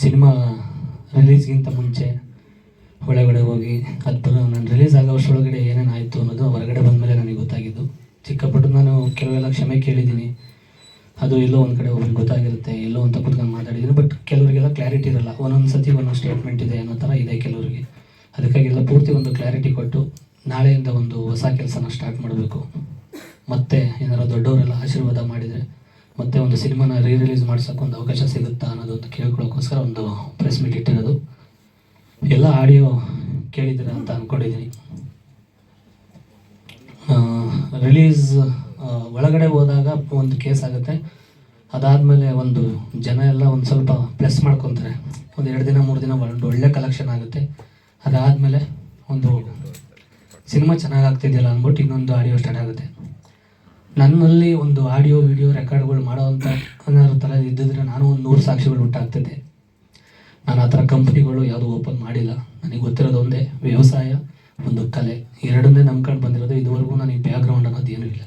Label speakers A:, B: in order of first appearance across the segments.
A: Cinema ರಿಲೀಸ್ಗಿಂತ ಮುಂಚೆ ಒಳಗಡೆ ಹೋಗಿ ಅದು ನಾನು ರಿಲೀಸ್ ಆಗೋ ವರ್ಷದೊಳಗಡೆ ಏನೇನು ಆಯಿತು ಅನ್ನೋದು ಹೊರಗಡೆ ಬಂದಮೇಲೆ ನನಗೆ ಗೊತ್ತಾಗಿದ್ದು. ಚಿಕ್ಕಪಟ್ಟು ನಾನು ಕೆಲವೆಲ್ಲ ಕ್ಷಮೆ ಕೇಳಿದ್ದೀನಿ. ಅದು ಎಲ್ಲೋ ಒಂದು ಕಡೆ ಒಬ್ರಿಗೆ ಗೊತ್ತಾಗಿರುತ್ತೆ, ಎಲ್ಲೋ ಅಂತ ಕುತ್ಕೊಂಡು ಮಾತಾಡಿದ್ದೀನಿ. ಬಟ್ ಕೆಲವರಿಗೆಲ್ಲ ಕ್ಲಾರಿಟಿ ಇರಲ್ಲ. ಒಂದೊಂದು ಸತಿ ಒಂದೊಂದು ಸ್ಟೇಟ್ಮೆಂಟ್ ಇದೆ ಅನ್ನೋ ಥರ ಇದೆ ಕೆಲವರಿಗೆ. ಅದಕ್ಕಾಗಿಲ್ಲ, ಪೂರ್ತಿ ಒಂದು ಕ್ಲಾರಿಟಿ ಕೊಟ್ಟು ನಾಳೆಯಿಂದ ಒಂದು ಹೊಸ ಕೆಲಸನ ಸ್ಟಾರ್ಟ್ ಮಾಡಬೇಕು. ಮತ್ತೆ ಏನಾರು ದೊಡ್ಡವರೆಲ್ಲ ಆಶೀರ್ವಾದ ಮಾಡಿದರೆ ಮತ್ತೆ ಒಂದು ಸಿನಿಮಾನ ರೀ ರಿಲೀಸ್ ಮಾಡ್ಸೋಕೆ ಒಂದು ಅವಕಾಶ ಸಿಗುತ್ತಾ ಅನ್ನೋದೊಂದು ಕೇಳ್ಕೊಳ್ಳೋಕ್ಕೋಸ್ಕರ ಒಂದು ಪ್ರೆಸ್ ಮೀಟ್ ಇಟ್ಟಿರೋದು. ಎಲ್ಲ ಆಡಿಯೋ ಕೇಳಿದ್ದೀರಾ ಅಂತ ಅಂದ್ಕೊಂಡಿದ್ದೀನಿ ರಿಲೀಸ್ ಒಳಗಡೆ ಹೋದಾಗ ಒಂದು ಕೇಸ್ ಆಗುತ್ತೆ. ಅದಾದಮೇಲೆ ಒಂದು ಜನ ಎಲ್ಲ ಒಂದು ಸ್ವಲ್ಪ ಪ್ರೆಸ್ ಮಾಡ್ಕೊತಾರೆ. ಒಂದು ಎರಡು ದಿನ, ಮೂರು ದಿನ ಒಂದು ಒಳ್ಳೆ ಕಲೆಕ್ಷನ್ ಆಗುತ್ತೆ. ಅದಾದಮೇಲೆ ಒಂದು ಸಿನಿಮಾ ಚೆನ್ನಾಗಿ ಆಗ್ತಿದೆಯಲ್ಲ ಅಂದ್ಬಿಟ್ಟು ಇನ್ನೊಂದು ಆಡಿಯೋ ಸ್ಟಾರ್ಟ್ ಆಗುತ್ತೆ. ನನ್ನಲ್ಲಿ ಒಂದು ಆಡಿಯೋ, ವಿಡಿಯೋ ರೆಕಾರ್ಡ್ಗಳು ಮಾಡೋವಂಥ ಅನ್ನೋ ಥರ ಇದ್ದಿದ್ರೆ ನಾನು ಒಂದು ನೂರು ಸಾಕ್ಷಿಗಳು ಹುಟ್ಟಾಗ್ತಿದ್ದೆ. ನಾನು ಆ ಥರ ಕಂಪ್ನಿಗಳು ಯಾವುದು ಓಪನ್ ಮಾಡಿಲ್ಲ. ನನಗೆ ಗೊತ್ತಿರೋದು ಒಂದೇ ವ್ಯವಸಾಯ, ಒಂದು ಕಲೆ. ಎರಡನ್ನೇ ನಂಬ್ಕೊಂಡು ಬಂದಿರೋದು ಇದುವರೆಗೂ ನನಗೆ ಬ್ಯಾಕ್ಗ್ರೌಂಡ್ ಅನ್ನೋದು ಏನೂ ಇಲ್ಲ.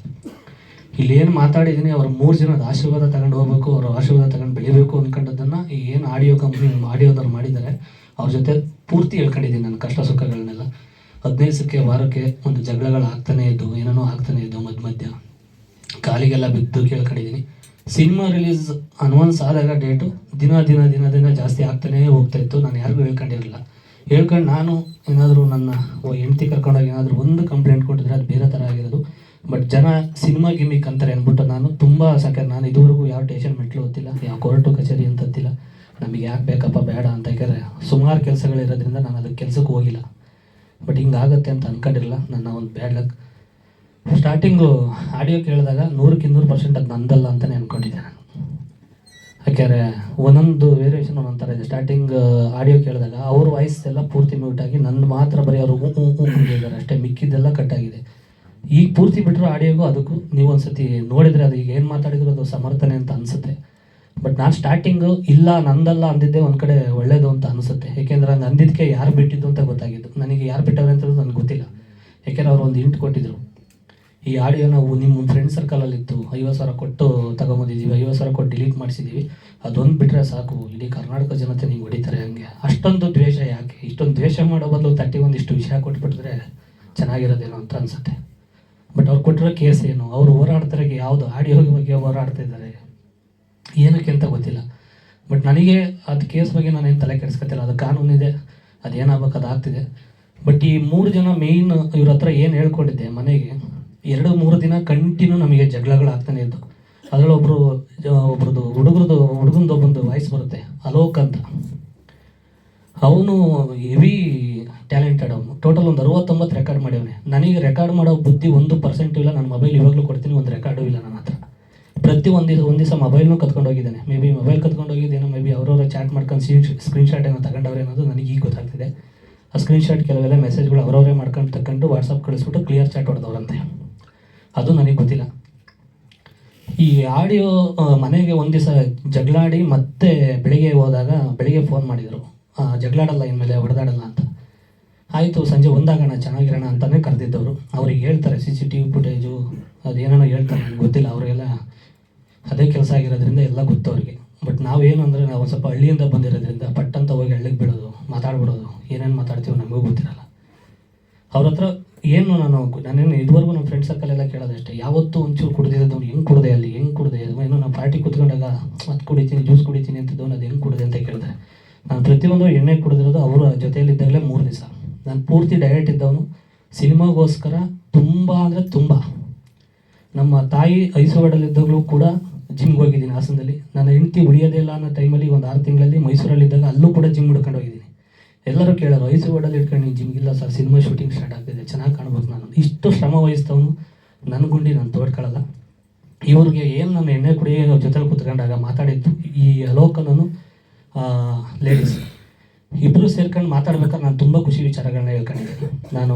A: ಇಲ್ಲೇನು ಮಾತಾಡಿದ್ದೀನಿ, ಅವ್ರ ಮೂರು ಜನದ ಆಶೀರ್ವಾದ ತಗೊಂಡು ಹೋಗ್ಬೇಕು, ಅವ್ರ ಆಶೀರ್ವಾದ ತಗೊಂಡು ಬೆಳಿಬೇಕು ಅಂದ್ಕೊಂಡದನ್ನು ಏನು ಆಡಿಯೋ ಕಂಪ್ನಿ ಆಡಿಯೋದವ್ರು ಮಾಡಿದ್ದಾರೆ, ಅವ್ರ ಜೊತೆ ಪೂರ್ತಿ ಹೇಳ್ಕೊಂಡಿದ್ದೀನಿ ನನ್ನ ಕಷ್ಟ ಸುಖಗಳನ್ನೆಲ್ಲ. ಹದಿನೈದು ಸಕ್ಕೆ ವಾರಕ್ಕೆ ಒಂದು ಜಗಳಗಳು ಆಗ್ತಾನೇ ಇದ್ದು ಏನೇನೋ ಆಗ್ತಾನೆ ಇದ್ದು ಮಧ್ಯ ಮಧ್ಯ. ಕಾಲಿಗೆಲ್ಲ ಬಿದ್ದು ಕೇಳ್ಕೊಂಡಿದ್ದೀನಿ. ಸಿನಿಮಾ ರಿಲೀಸ್ ಅನ್ವನ್ಸ್ ಆದಾಗ ಡೇಟು ದಿನ ದಿನ ದಿನ ದಿನ ಜಾಸ್ತಿ ಆಗ್ತಾನೇ ಹೋಗ್ತಾ ಇತ್ತು. ನಾನು ಯಾರಿಗೂ ಹೇಳ್ಕೊಂಡಿರಲಿಲ್ಲ. ಹೇಳ್ಕೊಂಡು ನಾನು ಏನಾದರೂ ನನ್ನ ಹೆಂಡತಿ ಕರ್ಕೊಂಡೋಗಿ ಏನಾದರೂ ಒಂದು ಕಂಪ್ಲೇಂಟ್ ಕೊಟ್ಟಿದ್ರೆ ಅದು ಬೇರೆ ಥರ ಆಗಿರೋದು. ಬಟ್ ಜನ ಸಿನಿಮಾ ಗಿಮಿಕ್ ಅಂತಾರೆ ಅಂದ್ಬಿಟ್ಟು ನಾನು ತುಂಬ ಸಾಕಾರೆ. ನಾನು ಇದುವರೆಗೂ ಯಾವ ಟೇಷನ್ ಮೆಟ್ಲು ಗೊತ್ತಿಲ್ಲ ಯಾವ ಕೋರ್ಟು ಕಚೇರಿ ಅಂತ ಗೊತ್ತಿಲ್ಲ ನಮಗೆ ಯಾಕೆ ಬೇಕಪ್ಪ, ಬೇಡ ಅಂತ ಯಾಕಂದರೆ ಸುಮಾರು ಕೆಲಸಗಳಿರೋದ್ರಿಂದ ನಾನು ಅದಕ್ಕೆ ಕೆಲಸಕ್ಕೆ ಹೋಗಿಲ್ಲ. ಬಟ್ ಹಿಂಗಾಗತ್ತೆ ಅಂತ ಅಂದ್ಕೊಂಡಿರಲ್ಲ ನನ್ನ ಒಂದು ಬ್ಯಾಡ್ ಲಕ್. ಸ್ಟಾರ್ಟಿಂಗು ಆಡಿಯೋ ಕೇಳಿದಾಗ ನೂರಕ್ಕೆ ಇನ್ನೂರು ಪರ್ಸೆಂಟ್ ಅದು ನಂದಲ್ಲ ಅಂತಲೇ ಅಂದ್ಕೊಂಡಿದ್ದೆ ನಾನು. ಯಾಕೆಂದರೆ ಒಂದೊಂದು ವೇರಿಯೇಷನ್ ಒಂದೊಂದು ಥರ ಇದೆ. ಸ್ಟಾರ್ಟಿಂಗ್ ಆಡಿಯೋ ಕೇಳಿದಾಗ ಅವ್ರ ವಾಯ್ಸ್ ಎಲ್ಲ ಪೂರ್ತಿ ಮ್ಯೂಟ್ ಆಗಿ ನನ್ನ ಮಾತ್ರ ಬರೀ ಅವರು ಹ್ಞೂ ಹ್ಞೂ ಹ್ಞೂ ಅಂದಿದ್ದಾರೆ ಅಷ್ಟೇ. ಮಿಕ್ಕಿದ್ದೆಲ್ಲ ಕಟ್ ಆಗಿದೆ. ಈಗ ಪೂರ್ತಿ ಬಿಟ್ಟರು ಆಡಿಯೋಗೂ ಅದಕ್ಕೂ ನೀವು ಒಂದ್ಸತಿ ನೋಡಿದರೆ ಅದು ಈಗ ಏನು ಮಾತಾಡಿದ್ರು ಅದು ಸಮರ್ಥನೆ ಅಂತ ಅನಿಸುತ್ತೆ. ಬಟ್ ನಾನು ಸ್ಟಾರ್ಟಿಂಗು ಇಲ್ಲ, ನಂದಲ್ಲ ಅಂದಿದ್ದೆ ಒಂದು ಕಡೆ ಒಳ್ಳೇದು ಅಂತ ಅನಿಸುತ್ತೆ. ಯಾಕೆಂದ್ರೆ ಹಂಗೆ ಅಂದಿದ್ದಕ್ಕೆ ಯಾರು ಬಿಟ್ಟಿದ್ದು ಅಂತ ಗೊತ್ತಾಗಿದ್ದು. ನನಗೆ ಯಾರು ಬಿಟ್ಟವ್ರೆ ಅಂತ ನನಗೆ ಗೊತ್ತಿಲ್ಲ. ಏಕೆಂದರೆ ಅವ್ರು ಒಂದು ಇಂಟ್ ಕೊಟ್ಟಿದ್ರು. ಈ ಆಡಿಯೋ ನಾವು ನಿಮ್ಮ ಫ್ರೆಂಡ್ ಸರ್ಕಲಲ್ಲಿ ಇತ್ತು ಐವತ್ತು ಸಾವಿರ ಕೊಟ್ಟು ತಗೊಂಬಂದಿದ್ದೀವಿ, ಐವತ್ತು ಸಾವಿರ ಕೊಟ್ಟು ಡಿಲೀಟ್ ಮಾಡಿಸಿದ್ದೀವಿ. ಅದೊಂದು ಬಿಟ್ಟರೆ ಸಾಕು. ಇಡೀ ಕರ್ನಾಟಕ ಜನತೆ ನೀವು ಹೊಡಿತಾರೆ ಹಂಗೆ. ಅಷ್ಟೊಂದು ದ್ವೇಷ ಯಾಕೆ? ಇಷ್ಟೊಂದು ದ್ವೇಷ ಮಾಡೋ ಬದಲು ತಟ್ಟಿ ಒಂದಿಷ್ಟು ವಿಷಯ ಕೊಟ್ಬಿಟ್ಟಿದ್ರೆ ಚೆನ್ನಾಗಿರೋದೇನೋ ಅಂತ ಅನ್ಸುತ್ತೆ. ಬಟ್ ಅವ್ರು ಕೊಟ್ಟಿರೋ ಕೇಸ್ ಏನು? ಅವ್ರು ಹೋರಾಡ್ತಾರೆ ಯಾವುದು ಆಡಿಯೋ ಬಗ್ಗೆ ಹೋರಾಡ್ತಾ ಇದ್ದಾರೆ? ಏನಕ್ಕೆ ಅಂತ ಗೊತ್ತಿಲ್ಲ. ಬಟ್ ನನಗೆ ಅದು ಕೇಸ್ ಬಗ್ಗೆ ನಾನೇನು ತಲೆ ಕೆಡಿಸ್ಕೊತಿಲ್ಲ. ಅದು ಕಾನೂನಿದೆ ಅದೇನಾಗಬೇಕು ಅದು ಆಗ್ತಿದೆ. ಬಟ್ ಈ ಮೂರು ಜನ ಮೇಯ್ನ್ ಇವ್ರ ಹತ್ರ ಏನು ಹೇಳ್ಕೊಂಡಿದ್ದೆ ಮನೆಗೆ ಎರಡು ಮೂರು ದಿನ ಕಂಟಿನ್ಯೂ ನಮಗೆ ಜಗಳಗಳು ಆಗ್ತಾನೆ ಇದ್ದು ಅದರಲ್ಲಿ ಒಬ್ಬರು ಒಬ್ರದ್ದು ಹುಡುಗರದು ಹುಡುಗಂದು ಒಬ್ಬಂದು ವಾಯ್ಸ್ ಬರುತ್ತೆ, ಅಲೋಕ್ ಅಂತ. ಅವನು ಹೆವಿ ಟ್ಯಾಲೆಂಟೆಡ್ ಅವನು. ಟೋಟಲ್ ಒಂದು ಅರವತ್ತೊಂಬತ್ತು ರೆಕಾರ್ಡ್ ಮಾಡಿವನೆ. ನನಗೆ ರೆಕಾರ್ಡ್ ಮಾಡೋ ಬುದ್ಧಿ ಒಂದು ಪರ್ಸೆಂಟ್ ಇಲ್ಲ, ನನ್ನ ಮೊಬೈಲ್ ಇವಾಗಲೂ ಕೊಡ್ತೀನಿ, ಒಂದು ರೆಕಾರ್ಡು ಇಲ್ಲ ನನ್ನ ಹತ್ರ. ಪ್ರತಿ ಒಂದು ದಿವಸ ಒಂದು ದಿವಸ ಮೊಬೈಲ್ನೂ ಕತ್ಕೊಂಡು ಹೋಗಿದ್ದಾನೆ. ಮೇ ಬಿ ಮೊಬೈಲ್ ಕತ್ಕೊಂಡು ಹೋಗಿದ್ದೇನೋ ಮೇ ಬಿ ಅವರವರ ಚಾಟ್ ಮಾಡ್ಕೊಂಡು ಸ್ಕ್ರೀನ್ ಸ್ಕ್ರೀನ್ ಶಾಟ್ ಏನೋ ತಗೊಂಡವ್ರೆ ಅನ್ನೋದು ನನಗೆ ಈಗ ಗೊತ್ತಾಗ್ತಿದೆ. ಆ ಸ್ಕ್ರೀನ್ ಶಾಟ್ ಕೆಲವೆಲ್ಲ ಮೆಸೇಜ್ಗಳು ಅವರವರೇ ಮಾಡ್ಕೊಂಡು ತಗೊಂಡು ವಾಟ್ಸಪ್ ಕಳಿಸ್ಬಿಟ್ಟು ಕ್ಲಿಯರ್ ಚಾಟ್ ಹೊಡೆದವ್ರಂತೆ. ಅದು ನನಗೆ ಗೊತ್ತಿಲ್ಲ. ಈ ಆಡಿಯೋ ಮನೆಗೆ ಒಂದು ದಿವಸ ಜಗಳಾಡಿ ಮತ್ತೆ ಬೆಳಿಗ್ಗೆ ಹೋದಾಗ ಬೆಳಿಗ್ಗೆ ಫೋನ್ ಮಾಡಿದರು. ಜಗಳಾಡಲ್ಲ ಇನ್ಮೇಲೆ ಹೊಡೆದಾಡಲ್ಲ ಅಂತ. ಆಯಿತು, ಸಂಜೆ ಒಂದಾಗೋಣ, ಚೆನ್ನಾಗಿರೋಣ ಅಂತಲೇ ಕರೆದಿದ್ದವರು. ಅವ್ರಿಗೆ ಹೇಳ್ತಾರೆ C C T V footage ಅದೇನೇನೋ ಹೇಳ್ತಾರೆ ನನಗೆ ಗೊತ್ತಿಲ್ಲ. ಅವರೆಲ್ಲ ಅದೇ ಕೆಲಸ ಆಗಿರೋದ್ರಿಂದ ಎಲ್ಲ ಗೊತ್ತು ಅವ್ರಿಗೆ. ಬಟ್ ನಾವೇನು ಅಂದರೆ, ನಾವು ಸ್ವಲ್ಪ ಹಳ್ಳಿಯಿಂದ ಬಂದಿರೋದ್ರಿಂದ, ಪಟ್ಟಂತ ಹೋಗಿ ಹಳ್ಳಿಗೆ ಬಿಡೋದು ಮಾತಾಡ್ಬಿಡೋದು, ಏನೇನು ಮಾತಾಡ್ತೀವೋ ನಮಗೂ ಗೊತ್ತಿರಲ್ಲ. ಅವ್ರ ಹತ್ರ ಏನು ನಾನು ನಾನೇನು ಇದುವರೆಗೂ ನಮ್ಮ ಫ್ರೆಂಡ್ ಸರ್ಕಲ್ ಎಲ್ಲ ಕೇಳೋದಷ್ಟೇ ಯಾವತ್ತೂ ಒಂಚೂರು ಕುಡ್ದಿದ್ದವ್ನು ಹೆಂಗೆ ಕುಡ್ದೆ, ಅಲ್ಲಿ ಹೆಂಗೆ ಕುಡ್ದೆ ಏನೋ ನಾನು ಪಾರ್ಟಿ ಕುತ್ಕೊಂಡಾಗ ಅದು ಕುಡಿತೀನಿ ಜ್ಯೂಸ್ ಕುಡಿತೀನಿ ಅಂತಿದ್ದವನು ಅದು ಹೆಂಗೆ ಕುಡಿದೆ ಅಂತ ಕೇಳಿದೆ ನಾನು ಪ್ರತಿಯೊಂದು ಎಣ್ಣೆ ಕುಡಿದಿರೋದು ಅವರ ಜೊತೆಯಲ್ಲಿದ್ದಾಗಲೇ ಮೂರು ದಿವಸ. ನಾನು ಪೂರ್ತಿ ಡಯಟ್ ಇದ್ದವನು ಸಿನಿಮಾಗೋಸ್ಕರ ತುಂಬ ಅಂದರೆ ತುಂಬ. ನಮ್ಮ ತಾಯಿ ಐಸವಾಡಲ್ಲಿದ್ದಾಗಲೂ ಕೂಡ ಜಿಮ್ಗೆ ಹೋಗಿದ್ದೀನಿ ಹಾಸನದಲ್ಲಿ. ನನ್ನ ಹೆಂಡತಿ ಉಳಿಯೋದೇ ಇಲ್ಲ ಅನ್ನೋ ಟೈಮಲ್ಲಿ ಒಂದು ಆರು ತಿಂಗಳಲ್ಲಿ ಮೈಸೂರಲ್ಲಿದ್ದಾಗ ಅಲ್ಲೂ ಕೂಡ ಜಿಮ್ ಹಿಡ್ಕೊಂಡು ಹೋಗಿದ್ದೀನಿ. ಎಲ್ಲರೂ ಕೇಳೋರು ಐಸವಾಡಲ್ಲಿ ಇಟ್ಕೊಂಡು ನೀನು ಜಿಮ್ಗಿಲ್ಲ ಸರ್ ಸಿನಿಮಾ ಶೂಟಿಂಗ್ ಸ್ಟಾರ್ಟ್ ಆಗ್ತಿದೆ, ಚೆನ್ನಾಗಿ ಕಾಣ್ಬೋದು ನಾನು. ಇಷ್ಟು ಶ್ರಮ ವಹಿಸ್ತವನು ನನ್ನ ಗುಂಡಿ, ನಾನು ತೋಡ್ಕೊಳ್ಳಲ್ಲ ಇವ್ರಿಗೆ ಏನು ನಾನು ಎಣ್ಣೆ ಕುಡಿ ಜೊತೆಲಿ ಕೂತ್ಕೊಂಡಾಗ ಮಾತಾಡಿದ್ದು, ಈ ಅಲೋಕನನು ಲೇಡೀಸ್ ಇಬ್ಬರು ಸೇರ್ಕೊಂಡು ಮಾತಾಡ್ಬೇಕಾದ್ರೆ ನಾನು ತುಂಬ ಖುಷಿ ವಿಚಾರಗಳನ್ನ ಹೇಳ್ಕೊಂಡಿದ್ದೆ ನಾನು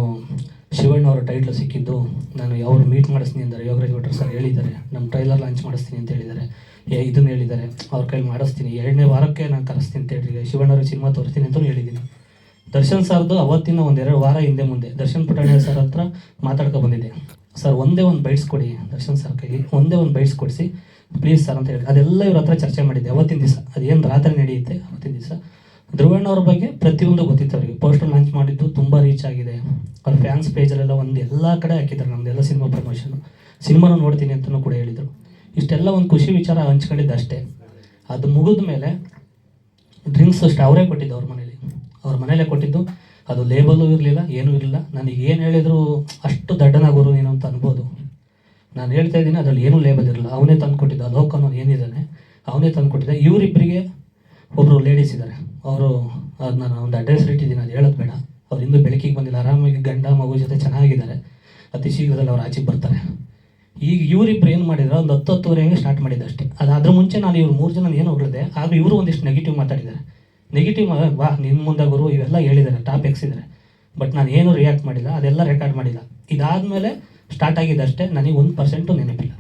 A: ಶಿವಣ್ಣ ಅವರ ಟೈಟ್ಲ್ ಸಿಕ್ಕಿದ್ದು, ನಾನು ಯಾವ್ರು ಮೀಟ್ ಮಾಡಿಸ್ತೀನಿ ಅಂದರೆ ಯೋಗರಾಜ್ ಭಟ್ರು ಸರ್ ಹೇಳಿದ್ದಾರೆ ನಮ್ಮ ಟ್ರೈಲರ್ ಲಾಂಚ್ ಮಾಡಿಸ್ತೀನಿ ಅಂತ ಹೇಳಿದ್ದಾರೆ. ಏ, ಇದನ್ನು ಹೇಳಿದ್ದಾರೆ. ಅವ್ರ ಕೈಲಿ ಮಾಡಿಸ್ತೀನಿ. ಎರಡನೇ ವಾರಕ್ಕೆ ನಾನು ಕರೆಸ್ತೀನಿ ಅಂತ ಹೇಳಿ ಶಿವಣ್ಣವ್ರಿಗೆ ಸಿನಿಮಾ ತೋರಿಸ್ತೀನಿ ಅಂತಲೂ ಹೇಳಿದ್ದೀನಿ. ದರ್ಶನ್ ಸರ್ದು ಅವತ್ತಿನ ಒಂದೆರಡು ವಾರ ಹಿಂದೆ ಮುಂದೆ. ದರ್ಶನ್ ಪುಟಾಣಿ ಸರ್ ಹತ್ರ ಮಾತಾಡ್ಕೊ ಬಂದಿದ್ದೆ. ಸರ್, ಒಂದೇ ಒಂದು ಬೈಟ್ಸ್ ಕೊಡಿ ದರ್ಶನ್ ಸರ್ ಒಂದೇ ಒಂದು ಬೈಟ್ಸ್ ಕೊಡಿಸಿ. ಪ್ಲೀಸ್ ಸರ್ ಅಂತ ಹೇಳಿ ಅದೆಲ್ಲ ಇವ್ರ ಹತ್ರ ಚರ್ಚೆ ಮಾಡಿದ್ದೆ ಅವತ್ತಿನ ದಿವಸ. ಅದೇನು ರಾತ್ರಿ ನಡೆಯುತ್ತೆ ಅವತ್ತಿನ ದಿವಸ. ಧ್ರುವಣ್ಣ ಅವ್ರ ಬಗ್ಗೆ ಪ್ರತಿಯೊಂದು ಗೊತ್ತಿತ್ತು ಅವರಿಗೆ. ಪೋಸ್ಟರ್ ಲಾಂಚ್ ಮಾಡಿದ್ದು ತುಂಬ ರೀಚ್ ಆಗಿದೆ. ಅವ್ರ ಫ್ಯಾನ್ಸ್ ಪೇಜಲ್ಲೆಲ್ಲ ಒಂದು ಎಲ್ಲ ಕಡೆ ಹಾಕಿದ್ದಾರೆ ನಮ್ದೆಲ್ಲ ಸಿನಿಮಾ ಪ್ರಮೋಷನ್ ಸಿನಿಮಾನ ನೋಡ್ತೀನಿ ಅಂತಲೂ ಕೂಡ ಹೇಳಿದರು. ಇಷ್ಟೆಲ್ಲ ಒಂದು ಖುಷಿ ವಿಚಾರ ಹಂಚ್ಕೊಂಡಿದ್ದು ಅಷ್ಟೇ. ಅದು ಮುಗಿದ ಮೇಲೆ ಡ್ರಿಂಕ್ಸ್ ಅಷ್ಟೇ ಅವರೇ ಕೊಟ್ಟಿದ್ದು ಅವ್ರ ಮನೇಲಿ. ಅವ್ರ ಮನೇಲೆ ಕೊಟ್ಟಿದ್ದು. ಅದು ಲೇಬಲು ಇರಲಿಲ್ಲ, ಏನೂ ಇರಲಿಲ್ಲ. ನನಗೆ ಏನು ಹೇಳಿದ್ರು ಅಷ್ಟು ದಡ್ಡನಾಗೋರು ಏನು ಅಂತ ಅನ್ಬೋದು. ನಾನು ಹೇಳ್ತಾ ಇದ್ದೀನಿ, ಅದರಲ್ಲಿ ಏನೂ ಲೇಬಲ್ ಇರಲಿಲ್ಲ. ಅವನೇ ತಂದು ಕೊಟ್ಟಿದ್ದ. ಲೋಕ್ ಅನ್ನೋನು ಏನಿದ್ದಾನೆ ಅವನೇ ತಂದು ಕೊಟ್ಟಿದ್ದ. ಇವರಿಬ್ಬರಿಗೆ ಒಬ್ಬರು ಲೇಡೀಸ್ ಇದ್ದಾರೆ ಅವರು ಅದು ನಾನು ಒಂದು ಅಡ್ರೆಸ್ ಇಟ್ಟಿದ್ದೀನಿ, ಅದು ಹೇಳೋದು ಬೇಡ. ಅವ್ರು ಇನ್ನೂ ಬೆಳಕಿಗೆ ಬಂದಿಲ್ಲ. ಆರಾಮಾಗಿ ಗಂಡ, ಮಗು ಜೊತೆ ಚೆನ್ನಾಗಿದ್ದಾರೆ. ಅತಿ ಶೀಘ್ರದಲ್ಲಿ ಅವ್ರು ಆಚೆಗೆ ಬರ್ತಾರೆ. ಈಗ ಇವರಿಬ್ರು ಏನು ಮಾಡಿದ್ರು, ಒಂದು ಹತ್ತು ಹತ್ತುವರೆ ಹಂಗೆ ಸ್ಟಾರ್ಟ್ ಮಾಡಿದ್ದೆ ಅಷ್ಟೇ. ಅದು ಮುಂಚೆ ನಾನು ಇವ್ರು ಮೂರು ಜನ ಏನು ಹೊಗಳಿದೆ ಆದರೂ ಇವರು ಒಂದಿಷ್ಟು ನೆಗೆಟಿವ್ ಮಾತಾಡಿದ್ದಾರೆ. ನೆಗೆಟಿವ್ ವಾ ನಿನ್ನ ಮುಂದೆ ಗುರು, ಇವೆಲ್ಲ ಹೇಳಿದ್ದಾರೆ ಟಾಪ್ ಎಕ್ಸಿದ್ದಾರೆ ಬಟ್ ನಾನು ಏನು ರಿಯಾಕ್ಟ್ ಮಾಡಿಲ್ಲ, ಅದೆಲ್ಲ ರೆಕಾರ್ಡ್ ಮಾಡಿಲ್ಲ. ಇದಾದಮೇಲೆ ಸ್ಟಾರ್ಟ್ ಆಗಿದ್ದಷ್ಟೇ ನನಗೆ ಒಂದು ಪರ್ಸೆಂಟು ನೆನಪಿಲ್ಲ.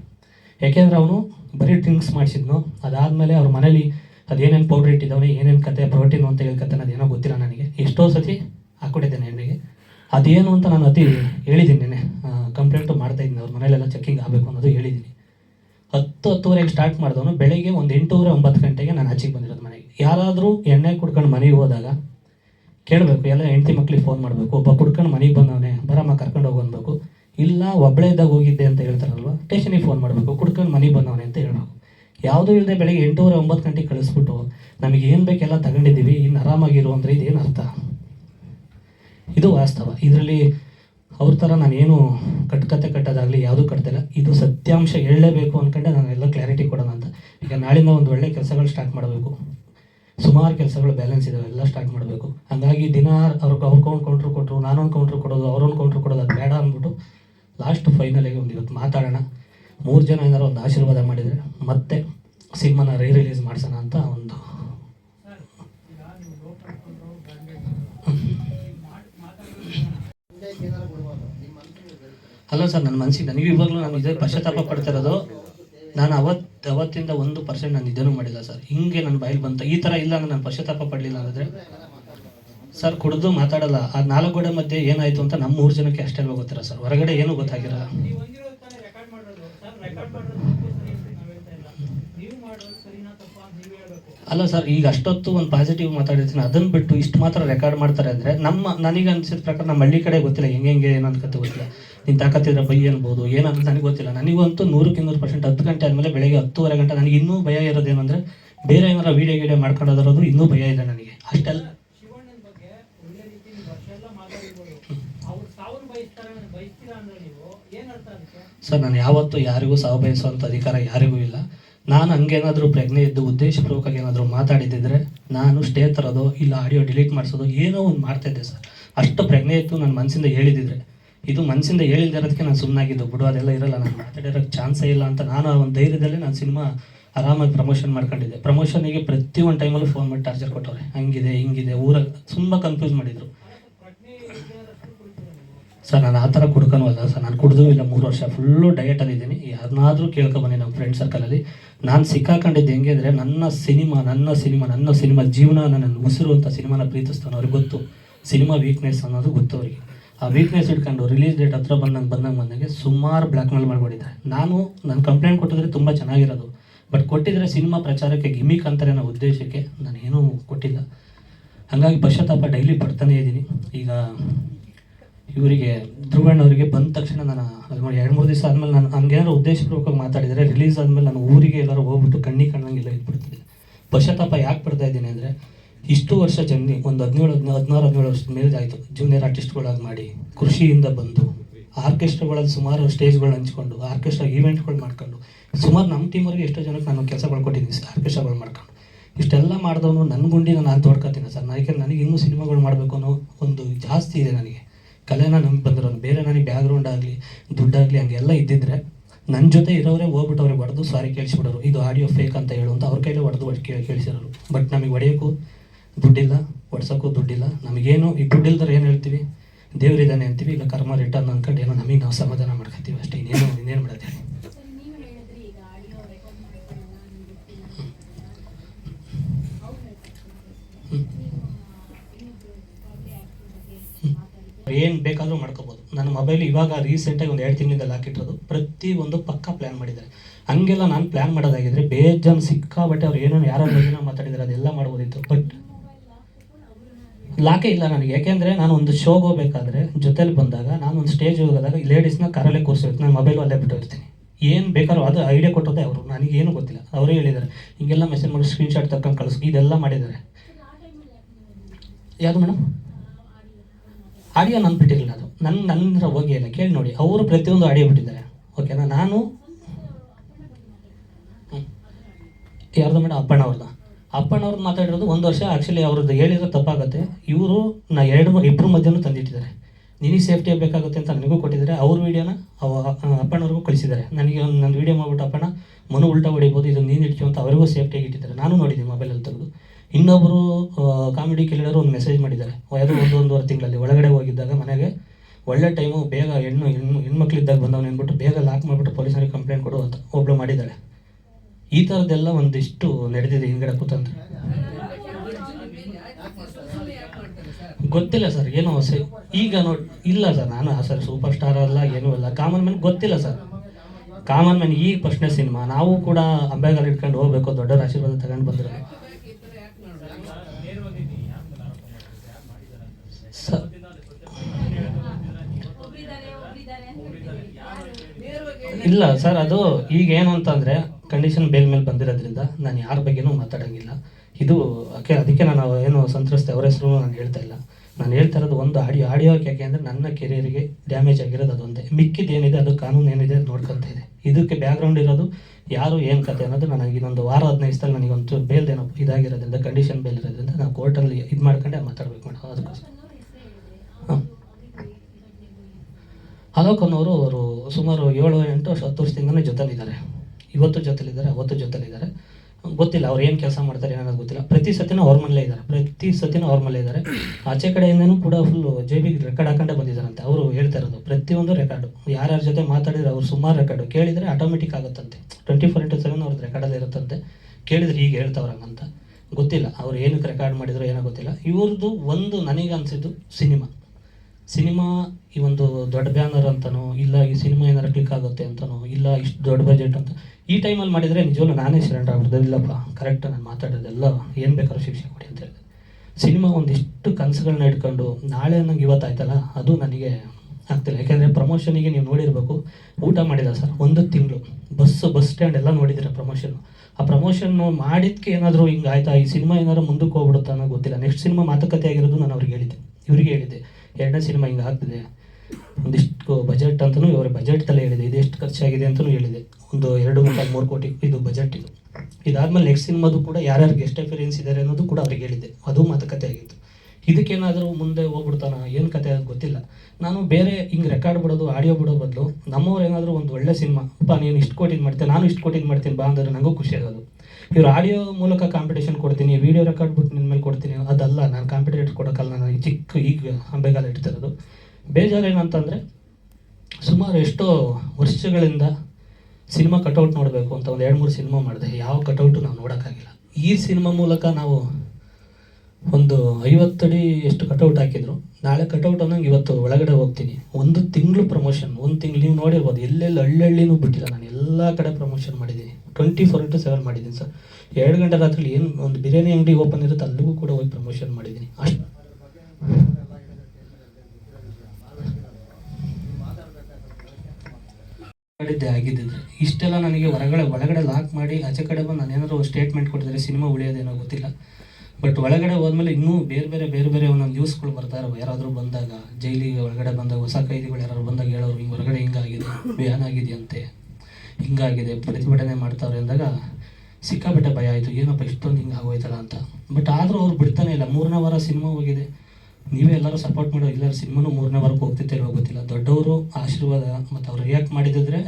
A: ಯಾಕೆಂದ್ರೆ ಅವನು ಬರೀ ಡ್ರಿಂಕ್ಸ್ ಮಾಡಿಸಿದ್ನು. ಅದಾದಮೇಲೆ ಅವ್ರ ಮನೇಲಿ ಅದೇನೇನು ಪೌಡ್ರ್ ಇಟ್ಟಿದ್ದವನೇ, ಏನೇನು ಕತೆ ಪ್ರೋಟೀನು ಅಂತ ಹೇಳಿ ಕತೆ ಅದೇನೋ ಗೊತ್ತಿಲ್ಲ ನನಗೆ. ಎಷ್ಟೋ ಸತಿ ಹಾಕ್ಕೊಟ್ಟಿದ್ದೇನೆ ಎಣ್ಣೆಗೆ ಅದೇನು ಅಂತ ನಾನು ಅತಿ ಹೇಳಿದ್ದೀನಿ ನೆನೆ ಕಂಪ್ಲೇಂಟು ಮಾಡ್ತಾ ಇದ್ದೀನಿ, ಅವ್ರ ಮನೇಲೆಲ್ಲ ಚೆಕ್ಕಿಂಗ್ ಆಗಬೇಕು ಅನ್ನೋದು ಹೇಳಿದ್ದೀನಿ. ಹತ್ತು ಹತ್ತುವರೆಗೆ ಸ್ಟಾರ್ಟ್ ಮಾಡಿದವನು ಬೆಳಗ್ಗೆ ಒಂದು ಎಂಟೂವರೆ ಒಂಬತ್ತು ಗಂಟೆಗೆ ನಾನು ಆಚೆಗೆ ಬಂದಿರೋದು. ಯಾರಾದರೂ ಎಣ್ಣೆ ಕುಡ್ಕೊಂಡು ಮನೆಗೆ ಹೋದಾಗ ಕೇಳಬೇಕು, ಎಲ್ಲ ಹೆಂಡತಿ ಮಕ್ಳಿಗೆ ಫೋನ್ ಮಾಡಬೇಕು, ಒಬ್ಬ ಕುಡ್ಕೊಂಡು ಮನೆಗೆ ಬಂದವನೇ, ಬರಮ್ಮ ಕರ್ಕೊಂಡು ಹೋಗಿ ಅನ್ಬೇಕು ಇಲ್ಲ ಒಬ್ಬಳೇ ಇದ್ದಾಗ ಹೋಗಿದ್ದೆ ಅಂತ ಹೇಳ್ತಾರಲ್ವ ಸ್ಟೇಷನಿಗೆ ಫೋನ್ ಮಾಡಬೇಕು, ಕುಡ್ಕೊಂಡು ಮನೆಗೆ ಬಂದವನೇ ಅಂತ ಹೇಳಬೇಕು. ಯಾವುದೂ ಇಲ್ಲದೆ ಬೆಳಗ್ಗೆ ಎಂಟೂವರೆ, ಒಂಬತ್ತು ಗಂಟೆಗೆ ಕಳಿಸ್ಬಿಟ್ಟು, ನಮಗೆ ಏನು ಬೇಕೆಲ್ಲ ತಗೊಂಡಿದ್ದೀವಿ, ಇನ್ನು ಆರಾಮಾಗಿರು ಅಂದರೆ ಇದೇನು ಅರ್ಥ? ಇದು ವಾಸ್ತವ. ಇದರಲ್ಲಿ ಅವ್ರ ಥರ ನಾನೇನು ಕಟ್ಕತೆ ಕಟ್ಟೋದಾಗಲಿ ಯಾವುದೂ ಕಟ್ತಿಲ್ಲ ಇದು ಸತ್ಯಾಂಶ ಹೇಳಲೇಬೇಕು ಅಂದ್ಕೊಂಡೆ ನಾನು ಎಲ್ಲ ಕ್ಲಾರಿಟಿ ಕೊಡೋಣ ಅಂತ. ಈಗ ನಾಳಿಂದ ಒಂದು ಒಳ್ಳೆ ಕೆಲಸಗಳು ಸ್ಟಾರ್ಟ್ ಮಾಡಬೇಕು. ಸುಮಾರು ಕೆಲಸಗಳು ಬ್ಯಾಲೆನ್ಸ್ ಇದಾವೆ, ಎಲ್ಲ ಸ್ಟಾರ್ಟ್ ಮಾಡಬೇಕು. ಹಂಗಾಗಿ ದಿನ ಅವ್ರಿಗೆ ಅವ್ರು ಕೌಂಟ್ ಕೌಂಟ್ರ್ ಕೊಟ್ಟರು ನಾನೊಂದು ಕೌಂಟ್ರ್ ಕೊಡೋದು, ಅವ್ರೊಂದು ಕೌಂಟ್ರ್ ಕೊಡೋದು ಅದು ಬೇಡ ಅಂದ್ಬಿಟ್ಟು ಲಾಸ್ಟ್ ಫೈನಲಿಗೆ ಒಂದು ಇವತ್ತು ಮಾತಾಡೋಣ. ಮೂರು ಜನ ಏನಾರು ಒಂದು ಆಶೀರ್ವಾದ ಮಾಡಿದರೆ ಮತ್ತೆ ಸಿನಿಮಾನ ರೀ ರಿಲೀಸ್ ಮಾಡ್ಸೋಣ ಅಂತ ಒಂದು ಹಲೋ ಸರ್ ನನ್ನ ಮನಸ್ಸಿಗೆ ನನಗೆ ಇವಾಗಲೂ ನಾನು ಇದೇ ಪಶ್ಚಾತ್ತಾಪ ಪಡ್ತಿರೋದು. ನಾನು ಅವತ್ತು ಅವತ್ತಿಂದ ಒಂದು ಪರ್ಸೆಂಟ್ ನಾನು ಇದೇನು ಮಾಡಿಲ್ಲ ಸರ್. ಹಿಂಗೆ ನನ್ನ ಬಾಯಿಗೆ ಬಂತು. ಈ ಥರ ಇಲ್ಲ ಅಂದ್ರೆ ನಾನು ಪಶ್ಚಾತ್ತಾಪ ಪಡಲಿಲ್ಲ ಅಂದರೆ ಸರ್ ಕುಡಿದು ಮಾತಾಡಲ್ಲ. ಆ ನಾಲ್ಕು ಗೋಡೆ ಮಧ್ಯೆ ಏನಾಯಿತು ಅಂತ ನಮ್ಮ ಮೂರು ಜನಕ್ಕೆ ಅಷ್ಟೇ ಗೊತ್ತಿರ ಸರ್? ಹೊರಗಡೆ ಏನೂ ಗೊತ್ತಾಗಿರಲ್ಲ ಅಲ್ಲ ಸರ್, ಈಗ ಅಷ್ಟೊತ್ತು ಒಂದು ಪಾಸಿಟಿವ್ ಮಾತಾಡಿರ್ತೀನಿ. ಅದನ್ನು ಬಿಟ್ಟು ಇಷ್ಟು ಮಾತ್ರ ರೆಕಾರ್ಡ್ ಮಾಡ್ತಾರೆ ಅಂದರೆ ನಮ್ಮ, ನನಗೆ ಅನ್ಸಿದ ಪ್ರಕಾರ ನಮ್ಮ ಹಳ್ಳಿ ಕಡೆ ಗೊತ್ತಿಲ್ಲ, ಹೆಂಗೆ ಹೆಂಗೆ ಏನಂತ ಕತೆ ಗೊತ್ತಿಲ್ಲ. ನೀನು ತಾಕತ್ತಿದ್ರೆ ಬೈ ಅನ್ಬೋದು ಏನಂತ ನನಗೆ ಗೊತ್ತಿಲ್ಲ. ನನಗಂತೂ ನೂರಕ್ಕೆ ಇನ್ನೂರು ಪರ್ಸೆಂಟ್ ಹತ್ತು ಗಂಟೆ ಆದಮೇಲೆ ಬೆಳಗ್ಗೆ ಹತ್ತುವರೆ ಗಂಟೆ ನನಗೆ ಇನ್ನೂ ಭಯ ಇರೋದೇನೆಂದರೆ ಬೇರೆ ಏನಾರ ವೀಡಿಯೋ ಗೀಡಿಯೋ ಮಾಡ್ಕೊಳ್ಳೋದಿರೋದು ಇನ್ನೂ ಭಯ ಇದೆ ನನಗೆ. ಅಷ್ಟೆಲ್ಲ. ಸರ್, ನಾನು ಯಾವತ್ತೂ ಯಾರಿಗೂ ಸಾವು ಬಯಸುವಂಥ ಅಧಿಕಾರ ಯಾರಿಗೂ ಇಲ್ಲ. ನಾನು ಹಂಗೇನಾದರೂ ಪ್ರಜ್ಞೆ ಇದ್ದು ಉದ್ದೇಶಪೂರ್ವಕವಾಗಿ ಏನಾದರೂ ಮಾತಾಡಿದ್ದಿದ್ರೆ ನಾನು ಸ್ಟೇ ತರೋದು ಇಲ್ಲ ಆಡಿಯೋ ಡಿಲೀಟ್ ಮಾಡಿಸೋದು ಏನೋ ಒಂದು ಮಾಡ್ತಾಯಿದ್ದೆ ಸರ್. ಅಷ್ಟು ಪ್ರಜ್ಞೆ ಇತ್ತು ನನ್ನ ಮನಸ್ಸಿಂದ ಹೇಳಿದಿದ್ರೆ ಇದು ಮನಸ್ಸಿಂದ ಇರೋದಕ್ಕೆ ನಾನು ಸುಮ್ಮನಾಗಿದ್ದು ಬಿಡು, ಅದೆಲ್ಲ ಇರಲ್ಲ. ನಾನು ಮಾತಾಡಿರೋಕ್ಕೆ ಚಾನ್ಸೇ ಇಲ್ಲ ಅಂತ ನಾನು ಆ ಒಂದು ಧೈರ್ಯದಲ್ಲಿ ನಾನು ಸಿನಿಮಾ ಆರಾಮಾಗಿ ಪ್ರಮೋಷನ್ ಮಾಡ್ಕೊಂಡಿದ್ದೆ. ಪ್ರಮೋಷನಿಗೆ ಪ್ರತಿಯೊಂದು ಟೈಮಲ್ಲೂ ಫೋನ್ ಮಾಡಿ ಟಾರ್ಚರ್ ಕೊಟ್ಟವ್ರೆ. ಹಂಗಿದೆ, ಹಿಂಗಿದೆ ಊರಾಗ ತುಂಬ ಕನ್ಫ್ಯೂಸ್ ಮಾಡಿದರು
B: ಪ್ರಜ್ಞೆ ಇದ್ದಷ್ಟು ಕುಡಿತೀರಾ ನೀವು
A: ಸರ್, ನಾನು ಆ ಥರ ಕುಡ್ಕೊನೂ ಅಲ್ಲ ಸರ್. ನಾನು ಕುಡಿದು ಇಲ್ಲ ಮೂರು ವರ್ಷ. ಫುಲ್ಲು ಡಯಟಲ್ಲಿ ಇದ್ದೀನಿ. ಯಾರನ್ನಾದರೂ ಕೇಳ್ಕೊಬನ್ನಿ ನಮ್ಮ ಫ್ರೆಂಡ್ ಸರ್ಕಲಲ್ಲಿ ನಾನು ಸಿಕ್ಕಾಕೊಂಡಿದ್ದು ಹೆಂಗೆ ಅಂದರೆ ನನ್ನ ಸಿನಿಮಾ ನನ್ನ ಸಿನಿಮಾ ನನ್ನ ಸಿನಿಮಾ ಜೀವನ ನನ್ನ ಉಸಿರು ಅಂತ ಸಿನಿಮಾನ ಪ್ರೀತಿಸ್ತಾನೆ ಅವ್ರಿಗೆ ಗೊತ್ತು. ಸಿನಿಮಾ ವೀಕ್ನೆಸ್ ಅನ್ನೋದು ಗೊತ್ತು ಅವರಿಗೆ. ಆ ವೀಕ್ನೆಸ್ ಇಟ್ಕೊಂಡು ರಿಲೀಸ್ ಡೇಟ್ ಹತ್ರ ಬಂದಂಗೆ ಬಂದಂಗೆ ಬಂದಂಗೆ ಸುಮಾರು ಬ್ಲ್ಯಾಕ್ ಮೇಲ್ ಮಾಡಿಬಿಟ್ಟಿದ್ದಾರೆ ನಾನು ನನ್ನ ಕಂಪ್ಲೇಂಟ್ ಕೊಟ್ಟಿದ್ರೆ ತುಂಬ ಚೆನ್ನಾಗಿರೋದು. ಬಟ್ ಕೊಟ್ಟಿದ್ರೆ ಸಿನಿಮಾ ಪ್ರಚಾರಕ್ಕೆ ಗಿಮಿಕ್ ಅಂತಾರೆ ಅನ್ನೋ ಉದ್ದೇಶಕ್ಕೆ ನಾನೇನೂ ಕೊಟ್ಟಿಲ್ಲ. ಹಾಗಾಗಿ ಪಶ್ಚಾತ್ತಾಪ ಡೈಲಿ ಪಡ್ತಾನೇ ಇದ್ದೀನಿ. ಈಗ ಇವರಿಗೆ, ಧ್ರುವಣ್ಣವರಿಗೆ ಬಂದ ತಕ್ಷಣ ನಾನು ಅಲ್ಲಿ ಎರಡು ಮೂರು ದಿವಸ ಆದಮೇಲೆ ನಾನು ಹಂಗೇನಾದ್ರು ಉದ್ದೇಶಪೂರ್ವಕವಾಗಿ ಮಾತಾಡಿದರೆ ರಿಲೀಸ್ ಆದಮೇಲೆ ನಾನು ಊರಿಗೆ ಎಲ್ಲರೂ ಹೋಗ್ಬಿಟ್ಟು ಕಣ್ಣಿ ಕಾಣಂಗಿಲ್ಲ ಇಟ್ಬಿಡ್ತಿದ್ದೆ ಪಶ್ಚಾತ್ತಾಪ ಯಾಕೆ ಪಡ್ತಾ ಇದ್ದೀನಿ ಅಂದರೆ, ಇಷ್ಟು ವರ್ಷ ಜರ್ನಿ, ಒಂದು ಹದಿನೇಳು, ಹದಿನ, ಹದಿನಾರು, ಹದಿನೇಳು ವರ್ಷದ ಮೇಲೆ ಆಯಿತು. ಜೂನಿಯರ್ ಆರ್ಟಿಸ್ಟ್ಗಳಾಗಿ ಮಾಡಿ, ಕೃಷಿಯಿಂದ ಬಂದು ಆರ್ಕೆಸ್ಟ್ರಾಗಳಲ್ಲಿ ಸುಮಾರು ಸ್ಟೇಜ್ಗಳು ಹಂಚ್ಕೊಂಡು ಆರ್ಕೆಸ್ಟ್ರಾ ಈವೆಂಟ್ಗಳು ಮಾಡ್ಕೊಂಡು, ಸುಮಾರು ನಮ್ಮ ಟೀಮವ್ರಿಗೆ ಎಷ್ಟೋ ಜನಕ್ಕೆ ನಾನು ಕೆಲಸಗಳು ಕೊಟ್ಟಿದ್ದೀನಿ ಆರ್ಕೆಸ್ಟ್ರಾಗಳು ಮಾಡ್ಕೊಂಡು. ಇಷ್ಟೆಲ್ಲ ಮಾಡಿದವನು ನನ್ನ ಗುಂಡಿ ನಾನು ತೋಡ್ಕೊತೀನಿ ಸರ್. ನಾ ಯಾಕೆಂದ್ರೆ ನನಗೆ ಇನ್ನೂ ಸಿನಿಮಾಗಳು ಮಾಡಬೇಕು ಅನ್ನೋ ಒಂದು ಜಾಸ್ತಿ ಇದೆ ನನಗೆ. ಕಲೆನ ನಂಬಿ ಬಂದಿರೋದು ಬೇರೆ ನನಗೆ ಬ್ಯಾಕ್ಗ್ರೌಂಡ್ ಆಗಲಿ, ದುಡ್ಡಾಗಲಿ ಹಂಗೆಲ್ಲ ಇದ್ದಿದ್ರೆ ನನ್ನ ಜೊತೆ ಇರೋರೇ ಹೋಗ್ಬಿಟ್ಟು ಅವ್ರಿಗೆ ಹೊಡೆದು ಸಾರಿ ಕೇಳಿಸ್ಬಿಡೋರು. ಇದು ಆಡಿಯೋ ಫೇಕ್ ಅಂತ ಹೇಳು ಅಂತ ಅವ್ರ ಕೈಲೇ ಹೊಡೆದು ಕೇಳಿ ಕೇಳಿಸಿರೋರು. ಬಟ್ ನಮಗೆ ಹೊಡೆಯೋಕ್ಕೂ ದುಡ್ಡಿಲ್ಲ, ಹೊಡ್ಸೋಕ್ಕೂ ದುಡ್ಡಿಲ್ಲ. ನಮಗೇನು, ಈ ದುಡ್ಡಿಲ್ದ್ರೆ ಏನು ಹೇಳ್ತೀವಿ? ದೇವರಿದ್ದಾನೆ ಅಂತೀವಿ, ಇಲ್ಲ ಕರ್ಮ ರಿಟರ್ನ್ ಅಂದ್ಕೊಂಡು ಏನೋ ನಮಗೆ ನಾವು ಸಮಾಧಾನ ಮಾಡ್ಕೊತೀವಿ ಅಷ್ಟೇ. ಇನ್ನೇನು ಇನ್ನೇನು ಮಾಡೋದು ಹೇಳಿ
C: ಸರ್ ನೀವು ಹೇಳಿದ್ರಿ ಈಗ ಆಡಿಯೋ ರೆಕಾರ್ಡ್ ಮಾಡ್ಕೊಳ್ಳೋಣ ನಿಮ್ಗೆ ಗೊತ್ತಿಲ್ಲ ಅವ್ರು ಹೇಳ್ತಾರೆ
A: ಹ್ಮ್.
C: ನೀವು ಇನ್ನೊಬ್ರು ಕಾಪಿ ಆ್ಯಕ್ಟ್ ಬಗ್ಗೆ ಮಾತಾಡಿದ್ರೆ
A: ಏನು ಬೇಕಾದರೂ ಮಾಡ್ಕೋಬೋದು. ನನ್ನ ಮೊಬೈಲ್ ಇವಾಗ ರೀಸೆಂಟಾಗಿ ಒಂದು ಎರಡು ತಿಂಗಳಿಂದ ಹಾಕಿಟ್ಟಿರೋದು ಪ್ರತಿ ಒಂದು ಪಕ್ಕ ಪ್ಲ್ಯಾನ್ ಮಾಡಿದ್ದಾರೆ. ಹಂಗೆಲ್ಲ ನಾನು ಪ್ಲ್ಯಾನ್ ಮಾಡೋದಾಗಿದ್ರೆ ಬೇಜಾನ್ ಸಿಕ್ಕಾಬಟ್ಟೆ ಅವ್ರು ಏನೇನು ಯಾರೋ ಬಗ್ಗೆ ಮಾತಾಡಿದ್ದಾರೆ ಅದೆಲ್ಲ ಮಾಡ್ಬೋದಿತ್ತು. ಬಟ್ ಲಾಕೆ ಇಲ್ಲ ನನಗೆ. ಯಾಕೆಂದರೆ ನಾನು ಒಂದು ಶೋಗೆ ಹೋಗ್ಬೇಕಾದ್ರೆ ಜೊತೆಲಿ ಬಂದಾಗ, ನಾನು ಒಂದು ಸ್ಟೇಜ್ ಹೋಗೋದಾಗ ಲೇಡೀಸ್ನ ಕರಲೆ ಕೂರಿಸಿರ್ತೀನಿ ನಾನು ಮೊಬೈಲ್ ಅಲ್ಲೇ ಬಿಟ್ಟಿರ್ತೀನಿ ಏನು ಬೇಕಾದ್ರೂ ಅದು ಐಡಿಯಾ ಕೊಟ್ಟೋದೆ ಅವರು. ನನಗೇನು ಗೊತ್ತಿಲ್ಲ. ಅವರೇ ಹೇಳಿದ್ದಾರೆ. ಹಿಂಗೆಲ್ಲ ಮೆಸೇಜ್ ಮಾಡಿ ಸ್ಕ್ರೀನ್ಶಾಟ್ ತಗೊಂಡು ಕಳಿಸ್. ಇದೆಲ್ಲ ಮಾಡಿದ್ದಾರೆ. ಯಾವುದು ಮೇಡಮ್ ಆಡಿಯೋ ನಾನು ಬಿಟ್ಟಿರಲಿಲ್ಲ ಅದು. ನನ್ನ ನನ್ನ ಹೋಗಿ ಇಲ್ಲ ಕೇಳಿ ನೋಡಿ. ಅವರು ಪ್ರತಿಯೊಂದು ಆಡಿಯೋ ಬಿಟ್ಟಿದ್ದಾರೆ. ಓಕೆನಾ ನಾನು. ಯಾರ್ದು ಮೇಡಮ್? ಅಪ್ಪಣ್ಣ ಅಪ್ಪಣ್ಣವ್ರದ್ದು ಮಾತಾಡಿರೋದು ಒಂದು ವರ್ಷ. ಆ್ಯಕ್ಚುಲಿ ಅವ್ರದ್ದು ಹೇಳಿದ್ರೆ ತಪ್ಪಾಗುತ್ತೆ. ಇವರು ನಾ ಎರಡು ಇಬ್ಬರು ಮಧ್ಯನೂ ತಂದಿಟ್ಟಿದ್ದಾರೆ. ನಿನಗೆ ಸೇಫ್ಟಿ ಬೇಕಾಗುತ್ತೆ ಅಂತ ನನಗೂ ಕೊಟ್ಟಿದ್ದಾರೆ. ಅವ್ರ ವೀಡಿಯೋನ ಅವ ಅಪ್ಪಣ್ಣವ್ರಿಗೂ ಕಳಿಸಿದ್ದಾರೆ. ನನಗೆ ಒಂದು ನನ್ನ ವೀಡಿಯೋ ಮಾಡ್ಬಿಟ್ಟು ಅಪ್ಪಣ್ಣ, ಮನು ಉಲ್ಟಾ ಹೊಡಿಬೋದು. ಇದು ನೀನು ಇಟ್ಕೊ ಅಂತ ಅವರಿಗೂ ಸೇಫ್ಟಿಯಾಗಿ ಇಟ್ಟಿದ್ದಾರೆ. ನಾನು ನೋಡಿದ್ದೀನಿ ಮೊಬೈಲಲ್ಲಿ ತೆಗೆದು. ಇನ್ನೊಬ್ಬರು ಕಾಮಿಡಿ ಕಿಲ್ಲರು ಒಂದು ಮೆಸೇಜ್ ಮಾಡಿದ್ದಾರೆ. ಅದು ಒಂದು ಒಂದೂವರೆ ತಿಂಗಳಲ್ಲಿ ಒಳಗಡೆ ಹೋಗಿದ್ದಾಗ ಮನೆಗೆ, ಒಳ್ಳೆ ಟೈಮು ಬೇಗ ಹೆಣ್ಣು ಹೆಣ್ಣು ಹೆಣ್ಮಕ್ಳಿದ್ದಾಗ ಬಂದವನು ಅಂದ್ಬಿಟ್ಟು ಬೇಗ ಲಾಕ್ ಮಾಡಿಬಿಟ್ಟು ಪೊಲೀಸರಿಗೆ ಕಂಪ್ಲೇಂಟ್ ಕೊಡು ಅಂತ ಒಬ್ಳು ಮಾಡಿದ್ದಾಳೆ. ಈ ಥರದ್ದೆಲ್ಲ ಒಂದಿಷ್ಟು ನಡೆದಿದೆ ಹಿಂಗಡೆ ಕೂತಂದ್ರೆ ಗೊತ್ತಿಲ್ಲ ಸರ್, ಏನೋ ಸೆ, ಈಗ ನೋಡಿ ಇಲ್ಲ ಸರ್, ನಾನು ಸರ್ ಸೂಪರ್ ಸ್ಟಾರ್ ಅಲ್ಲ, ಏನೂ ಅಲ್ಲ. ಕಾಮನ್ ಮ್ಯಾನ್ ಗೊತ್ತಿಲ್ಲ ಸರ್. ಕಾಮನ್ ಮ್ಯಾನ್ ಈಗ ಪ್ರಶ್ನೆ ಸಿನಿಮಾ, ನಾವು ಕೂಡ ಅಂಬೆಗಾಲ ಇಟ್ಕೊಂಡು ಹೋಗ್ಬೇಕು, ದೊಡ್ಡವರ ಆಶೀರ್ವಾದ ತಗೊಂಡು ಬಂದಿರೋದು ಸರ್
C: ಒಬ್ರಿದ್ದಾರೆ ಒಬ್ರಿದ್ದಾರೆ ಅಂತ
A: ಇಲ್ಲ ಸರ್ ಅದು ಈಗ ಏನು ಅಂತಂದರೆ ಕಂಡೀಷನ್ ಬೇಲ್ ಮೇಲೆ ಬಂದಿರೋದ್ರಿಂದ ನಾನು ಯಾರ ಬಗ್ಗೆನೂ ಮಾತಾಡೋಂಗಿಲ್ಲ. ಇದು ಅದಕ್ಕೆ ಅದಕ್ಕೆ ನಾನು ಏನು ಸಂತ್ರಸ್ತೆ ಅವರ ಹೆಸರು ನಾನು ಹೇಳ್ತಾ ಇಲ್ಲ. ನಾನು ಹೇಳ್ತಾ ಇರೋದು ಒಂದು ಆಡಿಯೋ ಆಡಿಯೋ ಯಾಕೆ ಅಂದರೆ ನನ್ನ ಕೆರಿಯರಿಗೆ ಡ್ಯಾಮೇಜ್ ಆಗಿರೋದು ಅದೊಂದೇ. ಮಿಕ್ಕಿದ್ದು ಏನಿದೆ ಅದು ಕಾನೂನು ಏನಿದೆ ನೋಡ್ಕೊಂತ ಇದೆ. ಇದಕ್ಕೆ ಬ್ಯಾಕ್ಗ್ರೌಂಡ್ ಇರೋದು ಯಾರು ಏನು ಕತೆ ಅನ್ನೋದು ನನಗೆ ಇನ್ನೊಂದು ವಾರ ಹದಿನೈದು ಒಂದು ಬೇಲ್ದೇನೋ ಇದಾಗಿರೋದ್ರಿಂದ ಕಂಡೀಷನ್ ಬೇಲ್ ಇರೋದ್ರಿಂದ ನಾವು ಕೋರ್ಟಲ್ಲಿ ಇದು ಮಾಡ್ಕೊಂಡೆ ಮಾತಾಡ್ಬೇಕು ಮೇಡಮ್ ಅದಕ್ಕೋಸ್ಕರ. ಹಾಂ. ಅಲೋಕ್ ಅನ್ನೋರು ಅವರು ಸುಮಾರು ಏಳು, ಎಂಟು ವರ್ಷ, ಹತ್ತು ವರ್ಷದಿಂದನೇ ಜೊತೆಲಿದ್ದಾರೆ. ಇವತ್ತು ಜೊತೆಲಿದ್ದಾರೆ, ಅವತ್ತು ಜೊತೆಲಿದ್ದಾರೆ. ಗೊತ್ತಿಲ್ಲ, ಅವ್ರು ಏನು ಕೆಲಸ ಮಾಡ್ತಾರೆ ಏನನ್ನೋದು ಗೊತ್ತಿಲ್ಲ. ಪ್ರತಿ ಸತಿನೂ ಅವ್ರ ಮನೇಲೇ ಇದ್ದಾರೆ. ಪ್ರತಿ ಸತಿನೂ ಅವ್ರ ಮನೇಲೇ ಇದ್ದಾರೆ. ಆಚೆ ಕಡೆಯಿಂದನೂ ಕೂಡ ಫುಲ್ಲು ಜೇಬಿಗೆ ರೆಕಾರ್ಡ್ ಹಾಕೊಂಡೇ ಬಂದಿದ್ದಾರಂತೆ. ಅವರು ಹೇಳ್ತಾ ಇರೋದು, ಪ್ರತಿಯೊಂದು ರೆಕಾರ್ಡು ಯಾರ್ಯಾರ ಜೊತೆ ಮಾತಾಡಿದ್ರೆ ಅವ್ರು ಸುಮಾರು ರೆಕಾರ್ಡು ಕೇಳಿದರೆ ಆಟೋಮೆಟಿಕ್ ಆಗುತ್ತಂತೆ. ಟ್ವೆಂಟಿ ಫೋರ್ ಇಂಟು ಸೆವೆನ್ ಅವ್ರದ್ದು ರೆಕಾರ್ಡಲ್ಲಿ ಇರುತ್ತಂತೆ. ಕೇಳಿದ್ರೆ ಈಗ ಹೇಳ್ತಾವ್ರಂಗಂತ ಗೊತ್ತಿಲ್ಲ, ಅವ್ರು ಏನಕ್ಕೆ ರೆಕಾರ್ಡ್ ಮಾಡಿದ್ರು ಏನೋ ಗೊತ್ತಿಲ್ಲ. ಇವ್ರದ್ದು ಒಂದು ನನಗೆ ಅನಿಸಿದ್ದು ಸಿನಿಮಾ. ಸಿನಿಮಾ ಈ ಒಂದು ದೊಡ್ಡ ಬ್ಯಾನರ್ ಅಂತನೋ, ಇಲ್ಲ ಈ ಸಿನಿಮಾ ಏನಾರು ಕ್ಲಿಕ್ ಆಗುತ್ತೆ ಅಂತನೋ, ಇಲ್ಲ ಇಷ್ಟು ದೊಡ್ಡ ಬಜೆಟ್ ಅಂತ, ಈ ಟೈಮಲ್ಲಿ ಮಾಡಿದರೆ ನಿಜವಲ್ಲೂ ನಾನೇ ಸಿಲಿಂಡರ್ ಆಗ್ಬಿಡ್ದು ಇಲ್ಲಪ್ಪ ಕರೆಕ್ಟ್ ನಾನು ಮಾತಾಡೋದೆಲ್ಲ ಏನು ಬೇಕಾದ್ರೂ ಶಿಕ್ಷೆ ಕೊಡಿ ಅಂತ ಹೇಳಿದೆ. ಸಿನಿಮಾ ಒಂದಿಷ್ಟು ಕನಸುಗಳನ್ನ ಇಟ್ಕೊಂಡು ನಾಳೆ ನಂಗೆ ಇವತ್ತಾಯ್ತಲ್ಲ ಅದು ನನಗೆ ಆಗ್ತಿಲ್ಲ. ಯಾಕೆಂದರೆ ಪ್ರಮೋಷನಿಗೆ ನೀವು ನೋಡಿರಬೇಕು, ಊಟ ಮಾಡಿಲ್ಲ ಸರ್, ಒಂದು ತಿಂಗಳು. ಬಸ್ಸು ಬಸ್ ಸ್ಟ್ಯಾಂಡ್ ಎಲ್ಲ ನೋಡಿದ್ದೀರ ಪ್ರಮೋಷನ್ ಆ ಪ್ರಮೋಷನ್ ಮಾಡಿದ್ದಕ್ಕೆ ಏನಾದರೂ ಹಿಂಗೆ ಆಯ್ತಾ? ಈ ಸಿನಿಮಾ ಏನಾದರೂ ಮುಂದಕ್ಕೆ ಹೋಗ್ಬಿಡುತ್ತಾ ಅನ್ನೋ ಗೊತ್ತಿಲ್ಲ. ನೆಕ್ಸ್ಟ್ ಸಿನಿಮಾ ಮಾತುಕತೆ ಆಗಿರೋದು ನಾನು ಅವ್ರಿಗೆ ಹೇಳಿದ್ದೆ. ಇವರಿಗೆ ಹೇಳಿದ್ದೆ. ಎರಡನೇ ಸಿನಿಮಾ ಹಿಂಗೆ ಆಗ್ತಿದೆ. ಒಂದಿಷ್ಟು ಬಜೆಟ್ ಅಂತಲೂ ಇವರ ಬಜೆಟ್ ತಲೆ ಹೇಳಿದೆ. ಇದು ಎಷ್ಟು ಖರ್ಚಾಗಿದೆ ಅಂತಲೂ ಹೇಳಿದೆ. ಒಂದು ಎರಡು ಮುಕ್ಕಾಲು ಮೂರು ಕೋಟಿ ಇದು ಬಜೆಟ್ ಇದು. ಇದಾದ್ಮೇಲೆ ನೆಕ್ಸ್ಟ್ ಸಿನಿಮಾದು ಕೂಡ ಯಾರ್ಯಾರು ಗೆಸ್ಟ್ ಅಪಿಯರೆನ್ಸ್ ಇದ್ದಾರೆ ಅನ್ನೋದು ಕೂಡ ಅವ್ರಿಗೆ ಹೇಳಿದೆ ಅದು ಮಾತುಕತೆ ಆಗಿತ್ತು. ಇದಕ್ಕೇನಾದರೂ ಮುಂದೆ ಹೋಗ್ಬಿಡ್ತಾನ? ಏನು ಕತೆ ಅದು ಗೊತ್ತಿಲ್ಲ. ನಾನು ಬೇರೆ ಹಿಂಗೆ ರೆಕಾರ್ಡ್ ಬಿಡೋದು ಆಡಿಯೋ ಬಿಡೋ ಬದಲು ನಮ್ಮವ್ರು ಏನಾದರೂ ಒಂದು ಒಳ್ಳೆ ಸಿನಿಮಾ ಅಪ್ಪ ನೀನು ಇಷ್ಟು ಕೋಟಿದ್ ಮಾಡ್ತೀನಿ ನಾನು ಇಷ್ಟು ಕೋಟಿದ್ ಮಾಡ್ತೀನಿ, ಬಾ ಅಂದರೆ ನನಗೂ ಖುಷಿ ಆಗೋದು. ಇವ್ರು ಆಡಿಯೋ ಮೂಲಕ ಕಾಂಪಿಟೇಷನ್ ಕೊಡ್ತೀನಿ ವಿಡಿಯೋ ರೆಕಾರ್ಡ್ ಬಿಟ್ಟು ನಿನ್ನ ಮೇಲೆ ಕೊಡ್ತೀನಿ, ಅದಲ್ಲ, ನಾನು ಕಾಂಪಿಟೇಟರ್ ಕೊಡೋಕ್ಕಲ್ಲ, ನಾನು ಚಿಕ್ಕ, ಈಗ ಅಂಬೆಗಾಲ ಇಡ್ತಿರೋದು ಬೇಜಾರು ಏನಂತಂದರೆ, ಸುಮಾರು ಎಷ್ಟೋ ವರ್ಷಗಳಿಂದ ಸಿನಿಮಾ ಕಟೌಟ್ ನೋಡಬೇಕು ಅಂತ ಒಂದು ಎರಡು ಮೂರು ಸಿನಿಮಾ ಮಾಡಿದೆ. ಯಾವ ಕಟೌಟು ನಾವು ನೋಡೋಕ್ಕಾಗಿಲ್ಲ. ಈ ಸಿನಿಮಾ ಮೂಲಕ ನಾವು ಒಂದು ಐವತ್ತಡಿ ಎಷ್ಟು ಕಟೌಟ್ ಹಾಕಿದ್ರು. ನಾಳೆ ಕಟೌಟ್ ಅನ್ನೋಂಗೆ ಇವತ್ತು ಒಳಗಡೆ ಹೋಗ್ತೀನಿ. ಒಂದು ತಿಂಗಳು ಪ್ರಮೋಷನ್ ಒಂದು ತಿಂಗಳು ನೀವು ನೋಡಿರ್ಬೋದು, ಎಲ್ಲೆಲ್ಲಿ ಹಳ್ಳಿನೂ ಬಿಟ್ಟಿಲ್ಲ ನಾನು, ಎಲ್ಲ ಕಡೆ ಪ್ರಮೋಷನ್ ಮಾಡಿದ್ದೀನಿ. ಟ್ವೆಂಟಿ ಫೋರ್ ಇಂಟು ಸೆವೆನ್ ಮಾಡಿದ್ದೀನಿ ಸರ್. ಎರಡು ಗಂಟೆ ರಾತ್ರಿ ಏನು, ಒಂದು ಬಿರಿಯಾನಿ ಅಂಗಡಿ ಓಪನ್ ಇರುತ್ತೆ, ಅಲ್ಲಿಗೂ ಕೂಡ ಹೋಗಿ ಪ್ರಮೋಷನ್ ಮಾಡಿದ್ದೀನಿ. ಅಷ್ಟು ಮಾಡಿದ್ದೆ ಆಗಿದ್ದಿದ್ರೆ ಇಷ್ಟೆಲ್ಲ ನನಗೆ ಹೊರಗಡೆ, ಒಳಗಡೆ ಲಾಕ್ ಮಾಡಿ, ಆಚೆ ಕಡೆ ಬಂದು ನಾನು ಏನಾದರೂ ಸ್ಟೇಟ್ಮೆಂಟ್ ಕೊಟ್ಟಿದ್ರೆ ಸಿನಿಮಾ ಉಳಿಯೋದೇನೋ ಗೊತ್ತಿಲ್ಲ. ಬಟ್ ಒಳಗಡೆ ಹೋದ್ಮೇಲೆ ಇನ್ನೂ ಬೇರೆ ಬೇರೆ ಬೇರೆ ಬೇರೆ ಒಂದೊಂದು ನ್ಯೂಸ್ಗಳು ಬರ್ತಾ ಇರೋ ಯಾರಾದರೂ ಬಂದಾಗ, ಜೈಲಿಗೆ ಒಳಗಡೆ ಬಂದಾಗ, ಹೊಸ ಕೈದಿಗಳು ಯಾರು ಬಂದಾಗ ಹೇಳೋರು, ಹಿಂಗೆ ಹೊರಗಡೆ ಹಿಂಗಾಗಿದೆ, ಬ್ಯಾನ್ ಆಗಿದೆಯಂತೆ, ಹಿಂಗಾಗಿದೆ, ಪ್ರತಿಭಟನೆ ಮಾಡ್ತಾವ್ರೆ ಅಂದಾಗ ಸಿಕ್ಕಾಪಟ್ಟೆ ಭಯ ಆಯಿತು. ಏನಪ್ಪ, ಇಷ್ಟೊಂದು ಹಿಂಗೆ ಆಗೋಯ್ತಲ್ಲ ಅಂತ. ಬಟ್ ಆದರೂ ಅವ್ರು ಬಿಡ್ತಾನೆ ಇಲ್ಲ. ಮೂರನೇ ವಾರ ಸಿನಿಮಾ ಹೋಗಿದೆ. ನೀವೇ ಎಲ್ಲರೂ ಸಪೋರ್ಟ್ ಮಾಡೋ ಎಲ್ಲರೂ ಸಿನಿಮಾನು ಮೂರನೇ ವಾರಕ್ಕೆ ಹೋಗ್ತಿತ್ತೆ ಇಲ್ವೋ ಗೊತ್ತಿಲ್ಲ. ದೊಡ್ಡವರು ಆಶೀರ್ವಾದ ಮತ್ತು ಅವ್ರು ರಿಯಾಕ್ಟ್ ಮಾಡಿದ್ರೆ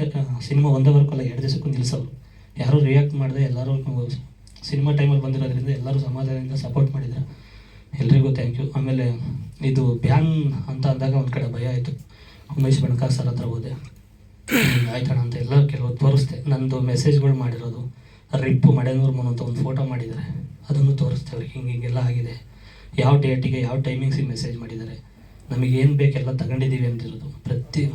A: ಸಿನಿಮಾ ಒಂದೇ ವಾರಕ್ಕಲ್ಲ ಎರಡು ದಿವಸಕ್ಕೂ ನಿಲ್ಲಿಸೋರು ಯಾರೂ ರಿಯಾಕ್ಟ್ ಮಾಡಿದೆ ಎಲ್ಲರೂ ಸಿನಿಮಾ ಟೈಮಲ್ಲಿ ಬಂದಿರೋದ್ರಿಂದ ಎಲ್ಲರೂ ಸಮಾಧಾನದಿಂದ ಸಪೋರ್ಟ್ ಮಾಡಿದ್ರು. ಎಲ್ರಿಗೂ ಥ್ಯಾಂಕ್ ಯು ಆಮೇಲೆ ಇದು ಬ್ಯಾನ್ ಅಂತ ಅಂದಾಗ ಒಂದು ಕಡೆ ಭಯ ಆಯಿತು. ಉಮೇಶ್ ಬಣಕಾರ್ ಸರ್ ಹತ್ರ ಹೋದೆ. ಆಯ್ತಣ ಅಂತ ಎಲ್ಲ ಕೆಲವು ತೋರಿಸ್ದೆ. ನಂದು ಮೆಸೇಜ್ಗಳು ಮಾಡಿರೋದು. ರಿಪ್ಪು ಮಡೆನೂರು ಮನು ಅಂತ ಒಂದು ಫೋಟೋ ಮಾಡಿದ್ದಾರೆ. ಅದನ್ನು ತೋರಿಸ್ತೆ ಅವ್ರಿಗೆ. ಹಿಂಗೆ ಹಿಂಗೆಲ್ಲ ಆಗಿದೆ. ಯಾವ ಡೇಟಿಗೆ ಯಾವ ಟೈಮಿಂಗ್ಸಿಗೆ ಮೆಸೇಜ್ ಮಾಡಿದ್ದಾರೆ. ನಮಗೇನು ಬೇಕೆಲ್ಲ ತಗೊಂಡಿದ್ದೀವಿ ಅಂತಿರೋದು. ಪ್ರತಿ